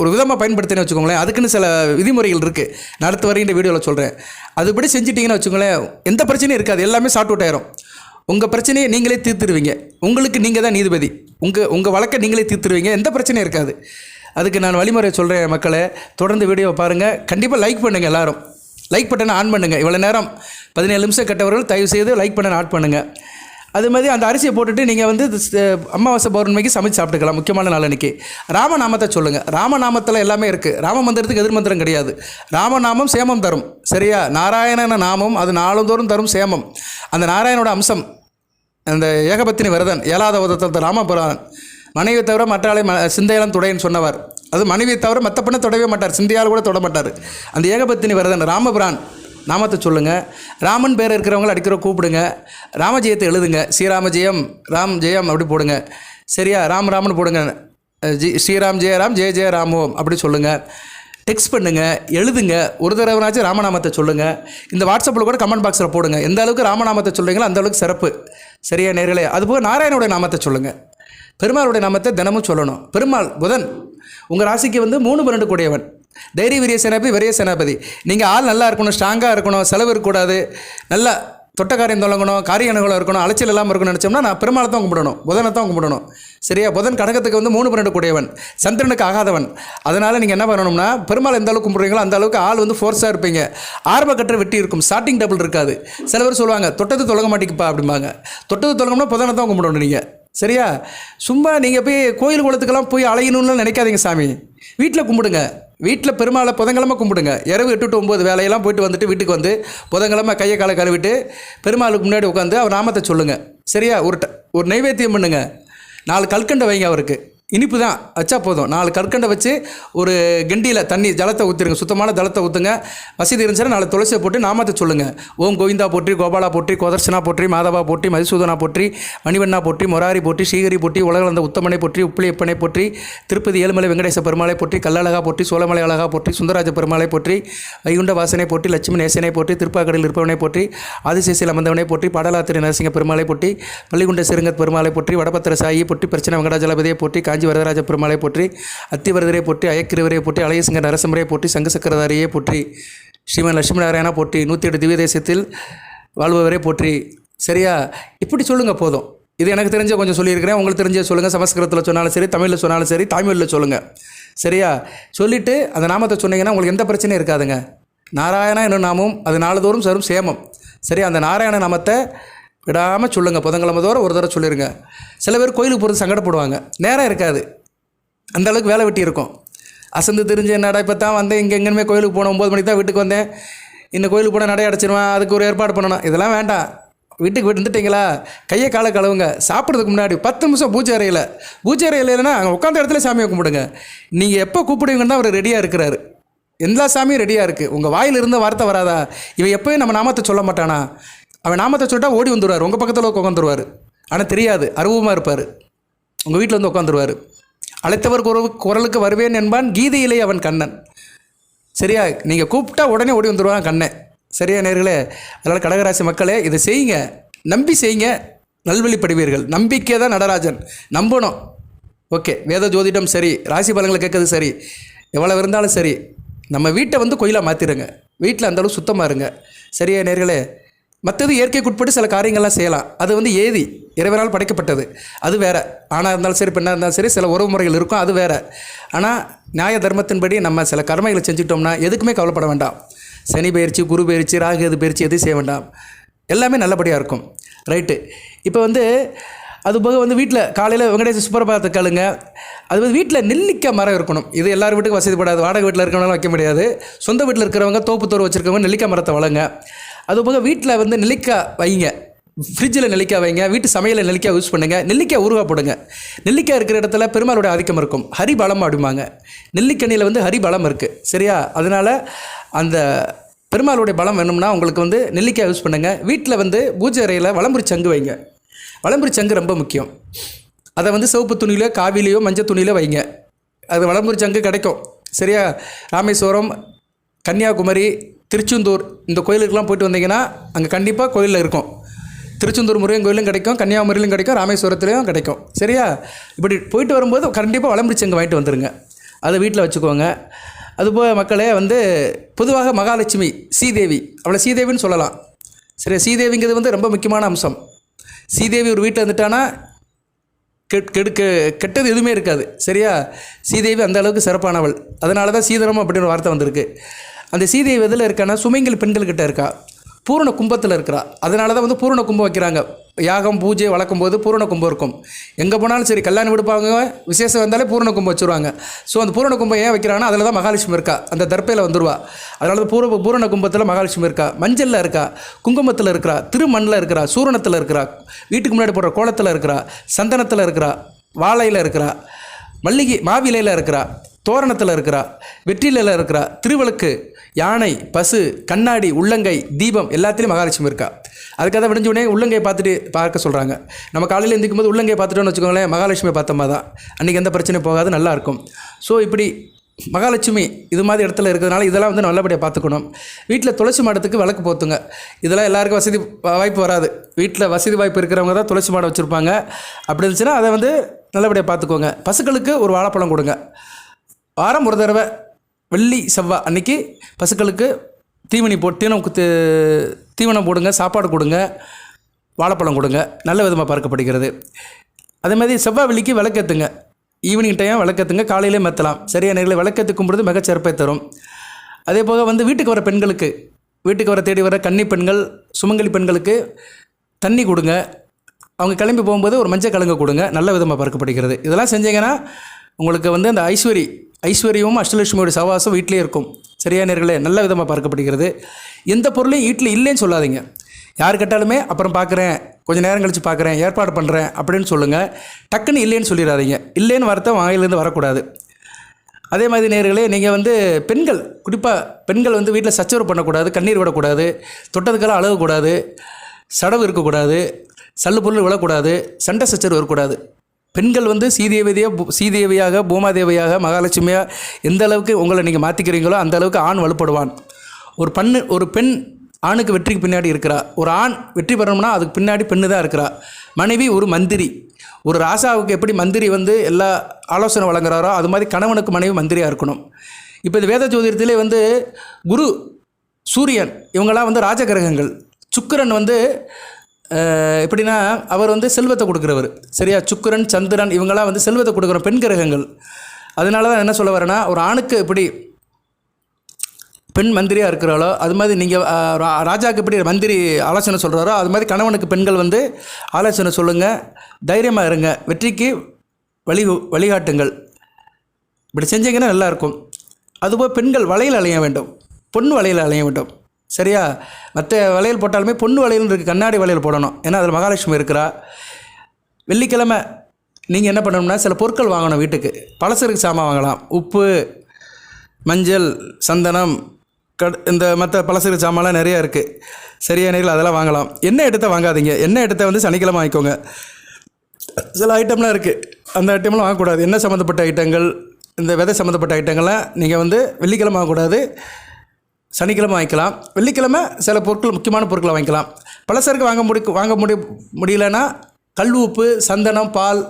ஒரு விதமாக பயன்படுத்தினு வச்சுக்கோங்களேன் அதுக்குன்னு சில விதிமுறைகள் இருக்குது நடத்து அடுத்த வரையும் இந்த வீடியோவில் சொல்கிறேன் அதுபடி செஞ்சிட்டிங்கன்னு வச்சுக்கோங்களேன் எந்த பிரச்சனையும் இருக்காது. எல்லாமே சார்ட் அவுட் ஆயிரும். உங்கள் பிரச்சனையை நீங்களே தீர்த்துருவீங்க. உங்களுக்கு நீங்கள் தான் நீதிபதி. உங்கள் உங்கள் வழக்கை நீங்களே தீர்த்துருவீங்க. எந்த பிரச்சனையும் இருக்காது. அதுக்கு நான் வழிமுறை சொல்கிறேன் மக்களை. தொடர்ந்து வீடியோவை பாருங்கள் கண்டிப்பாக லைக் பண்ணுங்கள் எல்லோரும். லைக் பட்டனை ஆன் பண்ணுங்கள் இவ்வளோ நேரம் பதினேழு நிமிஷம் கட்டவர்கள் தயவு செய்து லைக் பட்டனை ஆட் பண்ணுங்கள் அது மாதிரி அந்த அரிசியை போட்டுட்டு நீங்கள் வந்து அமாவாசை பௌர்ணமிக்கு சமைச்சு சாப்பிட்டுக்கலாம் முக்கியமான நாள் அன்னைக்கு. ராமநாமத்தை சொல்லுங்கள் ராமநாமத்தில் எல்லாமே இருக்குது ராம மந்திரத்துக்கு எதிர் மந்திரம் கிடையாது. ராமநாமம் சேமம் தரும். சரியா? நாராயணன நாமம் அது நாளந்தோறும் தரும் சேமம். அந்த நாராயணோட அம்சம் அந்த ஏகபத்தினி விரதன் ஏழாவது உதத்தத்தை ராமபுரான் மனைவியை தவிர மற்ற ஆளை ம சிந்தையெல்லாம் துடையன்னு சொன்னவர். அது மனைவியை தவிர மற்ற பெண்ணை தொடவே மாட்டார். சிந்தியால் கூட தொட மாட்டார். அந்த ஏகபத்தினி வரதன் ராமபிரான் நாமத்தை சொல்லுங்கள் ராமன் பேர் இருக்கிறவங்கள அடிக்கிற கூப்பிடுங்க. ராமஜெயத்தை எழுதுங்க. ஸ்ரீராம ஜெயம் ராம் ஜெயம் அப்படி போடுங்க. சரியா? ராம் ராமன் போடுங்க. ஜி ஸ்ரீராம் ஜெயராம் ஜெய ஜெய ராமோம் அப்படி சொல்லுங்கள் டெக்ஸ்ட் பண்ணுங்கள் எழுதுங்க. ஒரு தடவைனாச்சும் ராமநாமத்தை சொல்லுங்கள் இந்த வாட்ஸ்அப்பில் கூட கமெண்ட் பாக்ஸில் போடுங்க. எந்த அளவுக்கு ராமநாமத்தை சொல்கிறீங்களோ அந்த அளவுக்கு சிறப்பு. சரியா நேர்களே? அதுபோக நாராயணோடைய நாமத்தை சொல்லுங்கள் பெருமாளுடைய நாமத்தை தினமும் சொல்லணும். பெருமாள் புதன் உங்கள் ராசிக்கு வந்து மூணு பன்னெண்டு கூடியவன். தைரிய வீரிய சேனாபதி விரிய சேனாபதி. நீங்கள் ஆள் நல்லா இருக்கணும் ஸ்ட்ராங்காக இருக்கணும் செலவு இருக்கக்கூடாது. நல்லா தொட்ட காரியம் தொடங்கணும் காரிய அணுகலம் இருக்கணும் அலைச்சல் இல்லாமல் இருக்கணும்னு நினச்சோம்னா நான் பெருமாளை தான் கும்பிடணும் புதனை தான் கும்பிடணும். சரியா? புதன் கடகத்துக்கு வந்து மூணு பன்னெண்டு கூடியவன். சந்திரனுக்கு ஆகாதவன். அதனால் நீங்கள் என்ன பண்ணணும்னா பெருமாள் எந்த அளவுக்கு கும்பிட்றீங்களோ அந்த அளவுக்கு ஆள் வந்து ஃபோர்ஸாக இருப்பீங்க. ஆரம்ப கட்டுற வெட்டி இருக்கும் ஸ்டார்டிங் டபுள் இருக்காது. சில பேர் சொல்லுவாங்க தொட்டது தொடங்க மாட்டேங்குப்பா அப்படிம்பாங்க. தொட்டது தொடங்கணும்னா புதனை தான் கும்பிடணும் நீங்கள் சரியா? சும்மா நீங்கள் போய் கோயில் குளத்துக்கெல்லாம் போய் அலையணும்னு நினைக்காதீங்க சாமி. வீட்டில் கும்பிடுங்க. வீட்டில் பெருமாளை புதன்கிழமை கும்பிடுங்க. இரவு எட்டு டு ஒம்பது வேலையெல்லாம் போயிட்டு வந்துட்டு வீட்டுக்கு வந்து புதன்கிழமை கையை காலை கழுவிட்டு பெருமாளுக்கு முன்னாடி உட்காந்து அவர் நாமத்தை சொல்லுங்கள் சரியா? ஒரு ஒரு நைவேத்தியம் பண்ணுங்கள் நாலு கல்கண்டை வைங்க அவருக்கு. இனிப்பு தான். வச்சா போதும். நாலு கற்கண்டை வச்சு ஒரு கெண்டியில் தண்ணி ஜலத்தை ஊற்றிருங்க சுத்தமான ஜலத்தை ஊற்றுங்க வசதி இருந்துச்சுன்னா நாலு துளசியை போட்டு நாமத்தை சொல்லுங்கள் ஓம் கோவிந்தா போற்றி கோபாலா போற்றி கோதர்ஷனா போற்றி மாதவா போற்றி மதுசூதனா போற்றி மணிவண்ணா போற்றி மொராரி போற்றி ஸ்ரீகரி போற்றி உலகளந்த உத்தமனை போற்றி உப்பிலியப்பனை போற்றி திருப்பதி ஏழுமலை வெங்கடேச பெருமாளை போற்றி கல்லழகா போற்றி சோழமலை அழகா போற்றி சுந்தரராஜ பெருமாளை போற்றி வைகுண்ட வாசனை போற்றி லட்சுமி நேசனை போற்றி திருப்பாக்கடலில் இருப்பவனை போற்றி ஆதிசேசியில் அமர்ந்தவனை போற்றி பாடலாத்திரி நரசிங்க பெருமாளை போற்றி பள்ளிகுண்ட சிறுங்கத் பெருமாளை போற்றி வடபத்திர சாயி போற்றி பிரச்சனை வெங்கடாஜலபதியை போற்றி காஞ்சி வரதராஜ பெருமாளை போற்றி அத்திவரதரை போற்றி அயக்கிரவரை போற்றி அலையசிங்க நரசிம்மரை போற்றி சங்க சக்கரதாரியை போற்றி ஸ்ரீமன் லட்சுமி நாராயணா போற்றி நூற்றி எட்டு திவ்ய தேசத்தில் வாழ்பவரை போற்றி. சரியா? இப்படி சொல்லுங்கள் போதும். இது எனக்கு தெரிஞ்ச கொஞ்சம் சொல்லியிருக்கிறேன். உங்களுக்கு தெரிஞ்ச சொல்லுங்கள் சமஸ்கிருதத்தில் சொன்னாலும் சரி தமிழில் சொன்னாலும் சரி தமிழில் சொல்லுங்கள் சரியா? சொல்லிவிட்டு அந்த நாமத்தை சொன்னீங்கன்னா உங்களுக்கு எந்த பிரச்சனையும் இருக்காதுங்க. நாராயணா என்னும் நாமம் அது நாளுதோறும் சரும் சேமம். சரி அந்த நாராயண நாமத்தை விடாமல் சொல்லுங்கள் புதன்கிழமை தோற ஒரு தடவை சொல்லிடுங்க சில பேர் கோயிலுக்கு போகிறது சங்கடப்படுவாங்க. நேரம் இருக்காது. அந்தளவுக்கு வேலை வெட்டி இருக்கும். அசந்து தெரிஞ்சு என்னடா இப்போ தான் வந்தேன் இங்கே எங்கேயுமே கோயிலுக்கு போனேன் ஒம்பது மணிக்கு தான் வீட்டுக்கு வந்தேன். இந்த கோயிலுக்கு போனால் நடை அடைச்சிருவேன் அதுக்கு ஒரு ஏற்பாடு பண்ணணும். இதெல்லாம் வேண்டாம். வீட்டுக்கு வந்துட்டீங்களா கையை காலை கழுவுங்க. சாப்பிட்றதுக்கு முன்னாடி பத்து நிமிஷம் பூஜை அறையில். பூஜை அறையில் இல்லைன்னா அங்கே உட்காந்த இடத்துல சாமியை கும்பிடுங்க. நீங்கள் எப்போ கூப்பிடுவீங்கன்னு தான் அவர் ரெடியாக இருக்கிறாரு. எல்லா சாமியும் ரெடியாக இருக்குது உங்கள் வாயில் இருந்த வார்த்தை வராதா? இவன் எப்போயும் நம்ம நாமத்தை சொல்ல மாட்டானா? அவன் நாமத்தை சொல்லிட்டா ஓடி வந்துடுவார். உங்கள் பக்கத்தில் உட்காந்துருவார் ஆனால் தெரியாது. அருவமாக இருப்பார். உங்கள் வீட்டில் வந்து உட்காந்துருவார் அழைத்தவர் குரவு குரலுக்கு வருவேன் என்பான் கீதையிலே அவன் கண்ணன். சரியா? நீங்கள் கூப்பிட்டா உடனே ஓடி வந்துடுவான் கண்ணன் சரியா நேர்களே? அதனால் கடகராசி மக்களே இதை செய்யுங்க. நம்பி செய்யுங்க. நல்வழிப்படுவீர்கள். நம்பிக்கை தான் நடராஜன். நம்பணும். ஓகே. வேத ஜோதிடம் சரி. ராசி பலங்களை கேட்கறது சரி. எவ்வளவு இருந்தாலும் சரி. நம்ம வீட்டை வந்து கோயிலாக மாற்றிடுங்க வீட்டில் அந்தளவு சுத்தமாக இருங்க. சரியா நேர்களே? மற்றது இயற்கைக்குட்பட்டு சில காரியங்கள்லாம் செய்யலாம். அது வந்து ஏதி இறைவனால் படைக்கப்பட்டது. அது வேறு. ஆணாக இருந்தாலும் சரி பெண்ணாக இருந்தாலும் சரி சில உறவு முறைகள் இருக்கும் அது வேறு. ஆனால் நியாய தர்மத்தின்படி நம்ம சில கர்மைகளை செஞ்சுட்டோம்னா எதுக்குமே கவலைப்பட வேண்டாம். சனி பயிற்சி குரு பயிற்சி ராகு எது பயிற்சி எதுவும் செய்ய வேண்டாம். எல்லாமே நல்லபடியாக இருக்கும். ரைட்டு. இப்போ வந்து அது போக வந்து வீட்டில் காலையில் வெங்கடேச சுப்பிரபாதத்தை கழுங்க அது வந்து வீட்டில் நெல்லிக்காய் மரம் இருக்கணும். இது எல்லார் வீட்டுக்கும் வசதிப்படாது வாடகை வீட்டில் இருக்கிறவங்களும் வைக்க முடியாது. சொந்த வீட்டில் இருக்கிறவங்க தோப்பு தோறு வச்சுருக்கவங்க நெல்லிக்காய் மரத்தை வளங்க அது போக வீட்டில் வந்து நெல்லிக்காய் வைங்க. ஃப்ரிட்ஜில் நெல்லிக்காய் வைங்க வீட்டு சமையலில் நெல்லிக்காய் யூஸ் பண்ணுங்கள் நெல்லிக்காய் ஊறுகாய் போடுங்க. நெல்லிக்காய் இருக்கிற இடத்துல பெருமாளுடைய ஆதிக்கம் இருக்கும். ஹரி பலம் அப்படிம்பாங்க நெல்லிக்கண்ணியில் வந்து ஹரி பலம் இருக்குது சரியா? அதனால் அந்த பெருமாளுடைய பலம் வேணும்னா உங்களுக்கு வந்து நெல்லிக்காய் யூஸ் பண்ணுங்கள் வீட்டில் வந்து பூஜை அறையில் வளம்புரி சங்கு வைங்க. வளம்புரி சங்கு ரொம்ப முக்கியம். அதை வந்து சிவப்பு துணியிலோ காவிலையோ மஞ்சள் துணியிலோ வைங்க. அது வளம்புரி சங்கு கிடைக்கும். சரியா? ராமேஸ்வரம் கன்னியாகுமரி திருச்செந்தூர் இந்த கோயிலுக்கெல்லாம் போயிட்டு வந்தீங்கன்னா அங்கே கண்டிப்பாக கோயிலில் இருக்கும். திருச்செந்தூர் முருகன் கோயிலும் கிடைக்கும் கன்னியாகுமரியிலும் கிடைக்கும் ராமேஸ்வரத்துலேயும் கிடைக்கும். சரியா? இப்படி போயிட்டு வரும்போது கண்டிப்பாக வளம்பிடிச்சு அங்கே வாங்கிட்டு வந்துடுங்க அதை வீட்டில் வச்சுக்கோங்க. அதுபோல் மக்களே வந்து பொதுவாக மகாலட்சுமி சீதேவி அவளை சீதேவின்னு சொல்லலாம். சரி சீதேவிங்கிறது வந்து ரொம்ப முக்கியமான அம்சம். சீதேவி ஒரு வீட்டில் இருந்துட்டானா கெட் கெடுக்க கெட்டது எதுவுமே இருக்காது. சரியா? சீதேவி அந்த அளவுக்கு சிறப்பானவள். அதனால தான் சீதனம் அப்படின்னு ஒரு வார்த்தை வந்திருக்கு. அந்த சீதை எதில் இருக்கான்னா சுமைங்கள் பெண்கள்கிட்ட இருக்கா? பூரண கும்பத்தில் இருக்கிறா. அதனால தான் வந்து பூரண கும்பம் வைக்கிறாங்க. யாகம் பூஜை வளர்க்கும் போது பூரண கும்பம் இருக்கும். எங்கே போனாலும் சரி கல்யாணம் விடுப்பாங்க விசேஷம் வந்தாலே பூரண கும்பம் வச்சுருவாங்க. ஸோ அந்த பூரண கும்பம் ஏன் வைக்கிறாங்கன்னா அதில் தான் மகாலட்சுமி இருக்கா. அந்த தர்ப்பையில் வந்துருவா. அதனால தான் பூர்வ பூரண கும்பத்தில் மகாலட்சுமி இருக்கா. மஞ்சளில் இருக்கா. குங்குமத்தில் இருக்கிறா. திருமண்ணில் இருக்கிறா. சூரணத்தில் இருக்கிறா. வீட்டுக்கு முன்னாடி போடுற கோலத்தில் இருக்கிறா. சந்தனத்தில் இருக்கிறா. வாழையில் இருக்கிறா. மல்லிகை மாவிலையில் இருக்கிறா. தோரணத்தில் இருக்கிறா. வெற்றிலையில் இருக்கிறா. திருவிளக்கு. யானை பசு கண்ணாடி உள்ளங்கை தீபம் எல்லாத்துலேயும் மகாலட்சுமி இருக்கா? அதுக்காக விடிஞ்ச உடனே உள்ளங்கை பார்த்துட்டு பார்க்க சொல்கிறாங்க நம்ம காலையில் எந்திக்கும் போது உள்ளங்கை பார்த்துட்டோம்னு வச்சுக்கோங்களேன் மகாலட்சுமி பார்த்தோமா தான்? அன்றைக்கி எந்த பிரச்சனையும் போகாது நல்லா இருக்கும். ஸோ இப்படி மகாலட்சுமி இது மாதிரி இடத்துல இருக்கிறதுனால இதெல்லாம் வந்து நல்லபடியாக பார்த்துக்கணும். வீட்டில் துளசி மாடத்துக்கு விளக்கு போத்துங்க. இதெல்லாம் எல்லாருக்கும் வசதி வாய்ப்பு வராது. வீட்டில் வசதி வாய்ப்பு இருக்கிறவங்க தான் துளசி மாடம் வச்சுருப்பாங்க. அப்படி இருந்துச்சுன்னா அதை வந்து நல்லபடியாக பார்த்துக்கோங்க. பசுக்களுக்கு ஒரு வாழைப்பழம் கொடுங்க. வாரம் ஒரு தடவை வெள்ளி செவ்வாய் அன்னைக்கு பசுக்களுக்கு தீவனி போட்டு தீவனம் தீவனம் போடுங்க சாப்பாடு கொடுங்க வாழைப்பழம் கொடுங்க நல்ல விதமாக பார்க்கப்படுகிறது அதே மாதிரி செவ்வாய் வெள்ளிக்கு விளக்கேற்றுங்க ஈவினிங் டைம் விளக்கத்துங்க காலையிலே மெத்தலாம். சரியா நேரில் விளக்கேற்று கும்பிடுறது மிகச்சிறப்பை தரும். அதே போக வந்து வீட்டுக்கு வர பெண்களுக்கு வீட்டுக்கு வர தேடி வர கன்னி பெண்கள் சுமங்கலி பெண்களுக்கு தண்ணி கொடுங்க. அவங்க கிளம்பி போகும்போது ஒரு மஞ்சள் கிழங்கு கொடுங்க நல்ல விதமாக பார்க்கப்படுகிறது இதெல்லாம் செஞ்சீங்கன்னா உங்களுக்கு வந்து அந்த ஐஸ்வரி ஐஸ்வர்யமும் அஷ்டலட்சுமியோட சவாசம் வீட்டிலே இருக்கும். சரியா நேர்களே? நல்ல விதமாக பார்க்கப்படுகிறது. எந்த பொருளையும் வீட்டில் இல்லைன்னு சொல்லாதீங்க. யார் கேட்டாலுமே அப்புறம் பார்க்குறேன் கொஞ்சம் நேரம் கழித்து பார்க்குறேன் ஏற்பாடு பண்ணுறேன் அப்படின்னு சொல்லுங்கள் டக்குன்னு இல்லைன்னு சொல்லிடாதீங்க. இல்லைன்னு வார்த்தை வாயிலேருந்து வரக்கூடாது. அதே மாதிரி நேர்களே நீங்கள் வந்து பெண்கள் குறிப்பாக பெண்கள் வந்து வீட்டில் சச்சரவு பண்ணக்கூடாது கண்ணீர் விடக்கூடாது தொட்டதுக்கெல்லாம் அழகக்கூடாது சடவு இருக்கக்கூடாது சல்லு பொருள் விழக்கூடாது சண்டை சச்சரவு இருக்கக்கூடாது. பெண்கள் வந்து சீதேவியாக சீதேவியாக பூமாதேவியாக மகாலட்சுமியாக எந்த அளவுக்கு உங்களை நீங்கள் மாற்றிக்கிறீங்களோ அந்த அளவுக்கு ஆண் வலுப்படுவான். ஒரு பண்ணு ஒரு பெண் ஆணுக்கு வெற்றிக்கு பின்னாடி இருக்கிறா. ஒரு ஆண் வெற்றி பெறணும்னா அதுக்கு பின்னாடி பெண்ணு தான் இருக்கிறா. மனைவி ஒரு மந்திரி. ஒரு ராசாவுக்கு எப்படி மந்திரி வந்து எல்லா ஆலோசனை வழங்குறாரோ அது மாதிரி கணவனுக்கு மனைவி மந்திரியாக இருக்கணும். இப்போ இந்த வேத ஜோதிடத்திலே வந்து குரு சூரியன் இவங்களாம் வந்து ராஜகிரகங்கள். சுக்கிரன் வந்து எப்படின்னா அவர் வந்து செல்வத்தை கொடுக்குறவர். சரியா? சுக்கரன் சந்திரன் இவங்கெல்லாம் வந்து செல்வத்தை கொடுக்குற பெண் கிரகங்கள். அதனால தான் என்ன சொல்ல வரேன்னா ஒரு ஆணுக்கு எப்படி பெண் மந்திரியாக இருக்கிறாளோ அது மாதிரி நீங்கள் ராஜாவுக்கு எப்படி மந்திரி ஆலோசனை சொல்கிறாரோ அது மாதிரி கணவனுக்கு பெண்கள் வந்து ஆலோசனை சொல்லுங்கள் தைரியமாக இருங்க வெற்றிக்கு வழி வழிகாட்டுங்கள். இப்படி செஞ்சீங்கன்னா நல்லாயிருக்கும் அதுபோல் பெண்கள் வலையில் அலைய வேண்டும். பொன் வலையில் அலைய வேண்டும். சரியா? மற்ற வளையல் போட்டாலுமே பொண்ணு வளையல் இருக்குது கண்ணாடி வளையல் போடணும். ஏன்னா அதில் மகாலட்சுமி இருக்கிறா. வெள்ளிக்கிழமை நீங்கள் என்ன பண்ணணும்னா சில பொருட்கள் வாங்கணும் வீட்டுக்கு. பலசருக்கு சாமான் வாங்கலாம். உப்பு மஞ்சள் சந்தனம் கட் இந்த மற்ற பலசருக்கு சாமான்லாம் நிறையா இருக்குது சரியான நேரில் அதெல்லாம் வாங்கலாம். எண்ணெய் எடுத்த வாங்காதீங்க. எண்ணெய் எடுத்த வந்து சனிக்கிழமை வாங்கிக்கோங்க. சில ஐட்டம்லாம் இருக்குது அந்த ஐட்டம்லாம் வாங்கக்கூடாது. எண்ணெய் சம்மந்தப்பட்ட ஐட்டங்கள் இந்த விதை சம்மந்தப்பட்ட ஐட்டங்கள்லாம் நீங்கள் வந்து வெள்ளிக்கிழமை வாங்கக்கூடாது. சனிக்கிழமை வாங்கிக்கலாம். வெள்ளிக்கிழமை சில பொருட்கள் முக்கியமான பொருட்களை வாங்கிக்கலாம். பலசருக்கு வாங்க முடி வாங்க முடி முடியலன்னா கல் உப்பு சந்தனம் பால்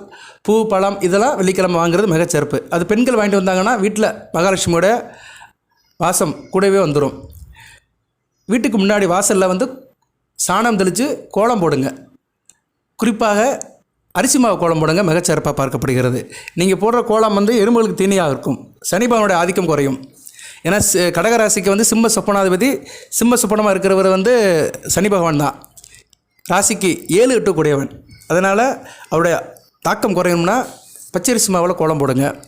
பூ பழம் இதெல்லாம் வெள்ளிக்கிழமை வாங்குறது மிகச்சிறப்பு அது பெண்கள் வாங்கிட்டு வந்தாங்கன்னா வீட்டில் மகாலட்சுமியோட வாசம் கூடவே வந்துடும் வீட்டுக்கு முன்னாடி வாசலில் வந்து சாணம் தெளித்து கோலம் போடுங்க. குறிப்பாக அரிசி மாவு கோலம் போடுங்க மிகச்சிறப்பாக பார்க்கப்படுகிறது. நீங்கள் போடுற கோலம் வந்து எறும்புகளுக்கு தீனியாக இருக்கும். சனி பகவானுடைய ஆதிக்கம் குறையும். ஏன்னா சி- கடகராசிக்கு வந்து சிம்ம சொப்பனாதிபதி சிம்ம சொப்பனமாக இருக்கிறவர் வந்து சனி பகவான் தான். ராசிக்கு ஏழு எட்டு கூடியவன் அதனால் அவருடைய தாக்கம் குறையணும்னா பச்சரிசி மாவில் கோலம் போடுங்க.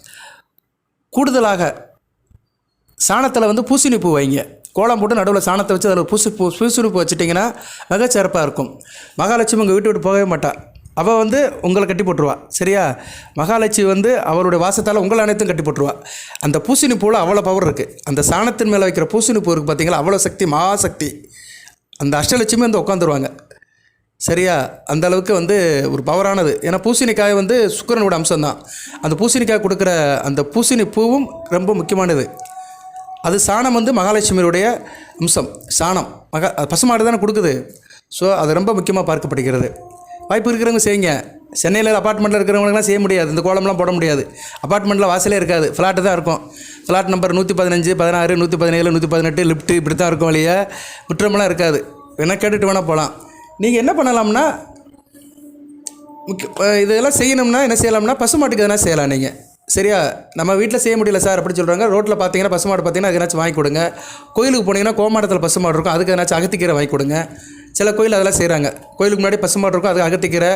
கூடுதலாக சாணத்தில் வந்து பூசணி பூ வைங்க. கோலம் போட்டு நடுவில் சாணத்தை வச்சு அதில் பூசி பூ பூசணி பூ வச்சிட்டிங்கன்னா மிகச்சிறப்பாக இருக்கும். மகாலட்சுமி உங்கள் வீட்டு விட்டு போகவே மாட்டாள் அவள் வந்து உங்களை கட்டி போட்டுருவா. சரியா? மகாலட்சுமி வந்து அவருடைய வாசத்தால் உங்களை அனைத்தும் கட்டி போட்டுருவா. அந்த பூசணி பூவில் அவ்வளோ பவர் இருக்குது அந்த சாணத்தின் மேலே வைக்கிற பூசணி பூ இருக்குது பார்த்தீங்களா அவ்வளோ சக்தி மகாசக்தி. அந்த அஷ்டலட்சுமி வந்து உட்காந்துருவாங்க சரியா? அந்த அளவுக்கு வந்து ஒரு பவரானது ஏன்னா பூசணிக்காய் வந்து சுக்கிரனோட அம்சம்தான். அந்த பூசணிக்காய் கொடுக்குற அந்த பூசணி பூவும் ரொம்ப முக்கியமானது. அது சாணம் வந்து மகாலட்சுமியுடைய அம்சம். சாணம். மகா பசுமாடு தானே கொடுக்குது. ஸோ அது ரொம்ப முக்கியமாக பார்க்கப்படுகிறது. வாய்ப்பு இருக்கிறவங்க செய்யுங்க. சென்னையில் அப்பார்ட்மெண்ட்டில் இருக்கிறவங்களுக்குலாம் செய்ய முடியாது. இந்த கோலம்லாம் போட முடியாது. அப்பார்ட்மெண்ட்டில் வாசலே இருக்காது. ஃப்ளாட்டு தான் இருக்கும். ஃப்ளாட் நம்பர் நூற்றி பதினஞ்சு பதினாறு நூற்றி பதினேழு நூற்றி பதினெட்டு லிஃப்ட்டு இப்படி தான் இருக்கும் வழியே. முற்றமெல்லாம் இருக்காது. வேணால் கேட்டுட்டு வேணால் போகலாம் நீங்கள் என்ன பண்ணலாம்னா முக்கிய இதெல்லாம் செய்யணும்னா என்ன செய்யலாம்னா பசுமாட்டுக்கு எதனா செய்யலாம் நீங்கள் சரியா? நம்ம வீட்டில் செய்ய முடியல சார் அப்படி சொல்கிறாங்க ரோட்டில் பார்த்தீங்கன்னா பசுமாடு பார்த்தீங்கன்னா அதுக்கு வாங்கி கொடுங்க. கோயிலுக்கு போனீங்கன்னா கோமாடத்தில் பசுமாடு இருக்கும். அதுக்கு ஏதாச்சும் அகத்திக்கீரை வாங்கி கொடுங்க. சில கோயில் அதெல்லாம் செய்கிறாங்க கோயிலுக்கு முன்னாடி பசுமாடு இருக்கும். அதுக்கு அகத்திக்கீரை.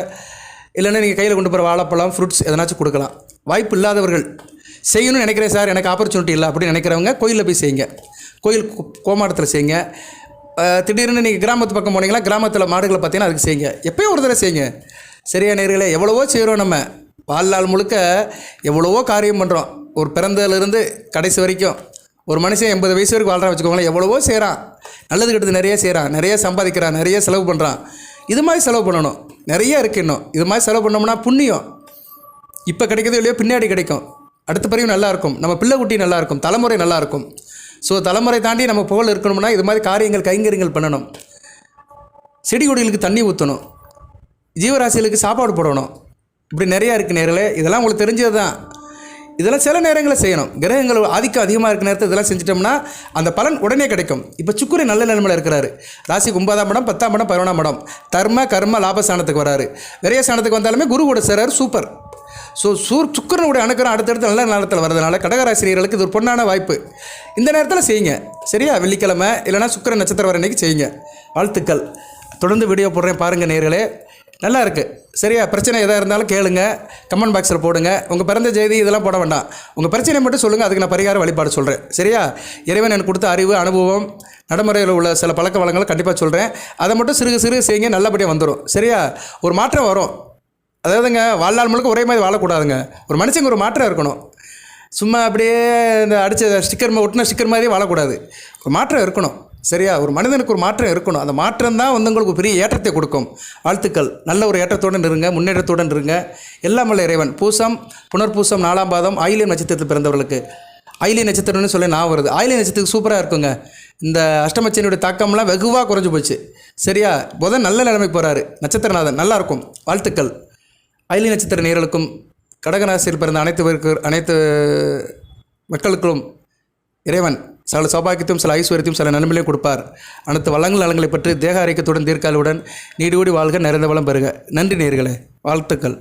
இல்லைன்னா நீங்கள் கையில் கொண்டு போகிற வாழைப்பழம் ஃப்ரூட்ஸ் எதனாச்சும் கொடுக்கலாம். வாய்ப்பு இல்லாதவர்கள் செய்யணும்னு நினைக்கிறேன் சார். எனக்கு ஆப்பர்ச்சுனிட்டி இல்லை அப்படின்னு நினைக்கிறவங்க கோயிலில் போய் செய்யுங்க. கோயில் கோமாடத்தில் செய்யுங்க. திடீர்னு நீங்கள் கிராமத்து பக்கம் போனீங்கன்னா கிராமத்தில் மாடுகளை பார்த்தீங்கன்னா அதுக்கு செய்யுங்க. எப்போயும் ஒரு தடவை செய்யுங்க. சரியா நேர்களே? எவ்வளவோ செய்கிறோம் நம்ம. வாழ்நாள் முழுக்க எவ்வளவோ காரியம் பண்ணுறோம் ஒரு பிறந்ததுலேருந்து கடைசி வரைக்கும் ஒரு மனுஷன் எண்பது வயசு வரைக்கும் வாழ்கிறான் வச்சுக்கோங்களேன். எவ்வளவோ செய்கிறான் நல்லது கெட்டது நிறைய செய்கிறான் நிறைய சம்பாதிக்கிறான். நிறைய செலவு பண்ணுறான் இது மாதிரி செலவு பண்ணணும். நிறைய இருக்குது இன்னும். இது மாதிரி செலவு பண்ணோம்னா புண்ணியம். இப்போ கிடைக்கிறதோ இல்லையோ பின்னாடி கிடைக்கும். அடுத்த பிறகு நல்லாயிருக்கும் நம்ம பிள்ளை குட்டி நல்லாயிருக்கும் தலைமுறை நல்லாயிருக்கும் ஸோ தலைமுறை தாண்டி நம்ம புகழ் இருக்கணும்னா இது மாதிரி காரியங்கள் கைங்கரியங்கள் பண்ணணும். செடி கொடிகளுக்கு தண்ணி ஊற்றணும் ஜீவராசிகளுக்கு சாப்பாடு போடணும். இப்படி நிறையா இருக்குது நேரில் இதெல்லாம் உங்களுக்கு தெரிஞ்சது தான் இதெல்லாம் சில நேரங்களில் செய்யணும். கிரகங்கள் ஆதிக்கம் அதிகமாக இருக்க நேரத்தில் இதெல்லாம் செஞ்சிட்டோம்னா அந்த பலன் உடனே கிடைக்கும். இப்போ சுக்குரி நல்ல நிலைமையில் இருக்கிறாரு. ராசிக்கு ஒன்பதாம் படம் பத்தாம் படம் பதினொன்றாம் படம் தர்ம கர்ம லாபஸ்தானத்துக்கு வராரு. விரைய ஸ்தானத்துக்கு வந்தாலுமே குரு கூட சேராரு சூப்பர் ஸோ சூர் சுக்கரனுடைய அணுக்கரம் அடுத்தடுத்து நல்ல நேரத்தில் வரதுனால கடகராசினியர்களுக்கு இது ஒரு பொண்ணான வாய்ப்பு. இந்த நேரத்தில் செய்யுங்க. சரியா? வெள்ளிக்கிழமை இல்லைனா சுக்கிர நட்சத்திரம் வர அன்றைக்கி செய்யுங்க. வாழ்த்துக்கள். தொடர்ந்து வீடியோ போடுறேன் பாருங்கள் நேர்களே. நல்லா இருக்குது சரியா? பிரச்சனை எதாக இருந்தாலும் கேளுங்க. கமெண்ட் பாக்ஸில் போடுங்க. உங்கள் பிறந்த செய்தி இதெல்லாம் போட வேண்டாம். உங்கள் பிரச்சனையை மட்டும் சொல்லுங்கள் அதுக்கு நான் பரிகார வழிபாடு சொல்கிறேன் சரியா? இறைவன் எனக்கு கொடுத்த அறிவு அனுபவம் நடைமுறையில் உள்ள சில பழக்க வளங்களை கண்டிப்பாக சொல்கிறேன் அதை மட்டும் சிறுக சிறுக செய்யுங்க. நல்லபடியாக வந்துடும் சரியா? ஒரு மாற்றம் வரும். அதாவதுங்க வாழ்நாள் முழுக்க ஒரே மாதிரி வாழக்கூடாதுங்க. ஒரு மனுஷங்க ஒரு மாற்றம் இருக்கணும். சும்மா அப்படியே இந்த அடித்த ஸ்டிக்கர் ஒட்டின ஸ்டிக்கர் மாதிரியே வாழக்கூடாது. ஒரு மாற்றம் இருக்கணும். சரியா? ஒரு மனிதனுக்கு ஒரு மாற்றம் இருக்கணும். அந்த மாற்றம் தான் வந்து உங்களுக்கு பெரிய ஏற்றத்தை கொடுக்கும். வாழ்த்துக்கள். நல்ல ஒரு ஏற்றத்துடன் இருங்க முன்னேற்றத்துடன் இருங்க எல்லாம் வல்ல இறைவன். பூசம் புனர்பூசம் நாலாம் பாதம் ஆயிலியம் நட்சத்திரத்தில் பிறந்தவர்களுக்கு. ஆயிலிய நட்சத்திரம்னு சொல்லி நான் வருது. ஆயிலிய நட்சத்திரத்துக்கு சூப்பராக இருக்குங்க. இந்த அஷ்டமச்சனியுடைய தாக்கம்லாம் வெகுவாக குறைஞ்சு போச்சு. சரியா? புதன் நல்ல நிலைமை போகிறாரு நட்சத்திரநாதன் நல்லா இருக்கும் வாழ்த்துக்கள். அயலி நட்சத்திர நேர்களுக்கும் கடகராசியில் பிறந்த அனைத்து அனைத்து மக்களுக்கும் இறைவன் சில சௌபாகியத்தையும் சில ஐஸ்வர்யத்தையும் சில நன்மையிலையும் கொடுப்பார். அனைத்து வளங்கள் நலங்களை பற்றி தேக ஐக்கியத்துடன் தீர்க்காலுடன் நீடூடி வாழ்க நிறைந்த வளம் பெறுக. நன்றி நேர்களே வாழ்த்துக்கள்.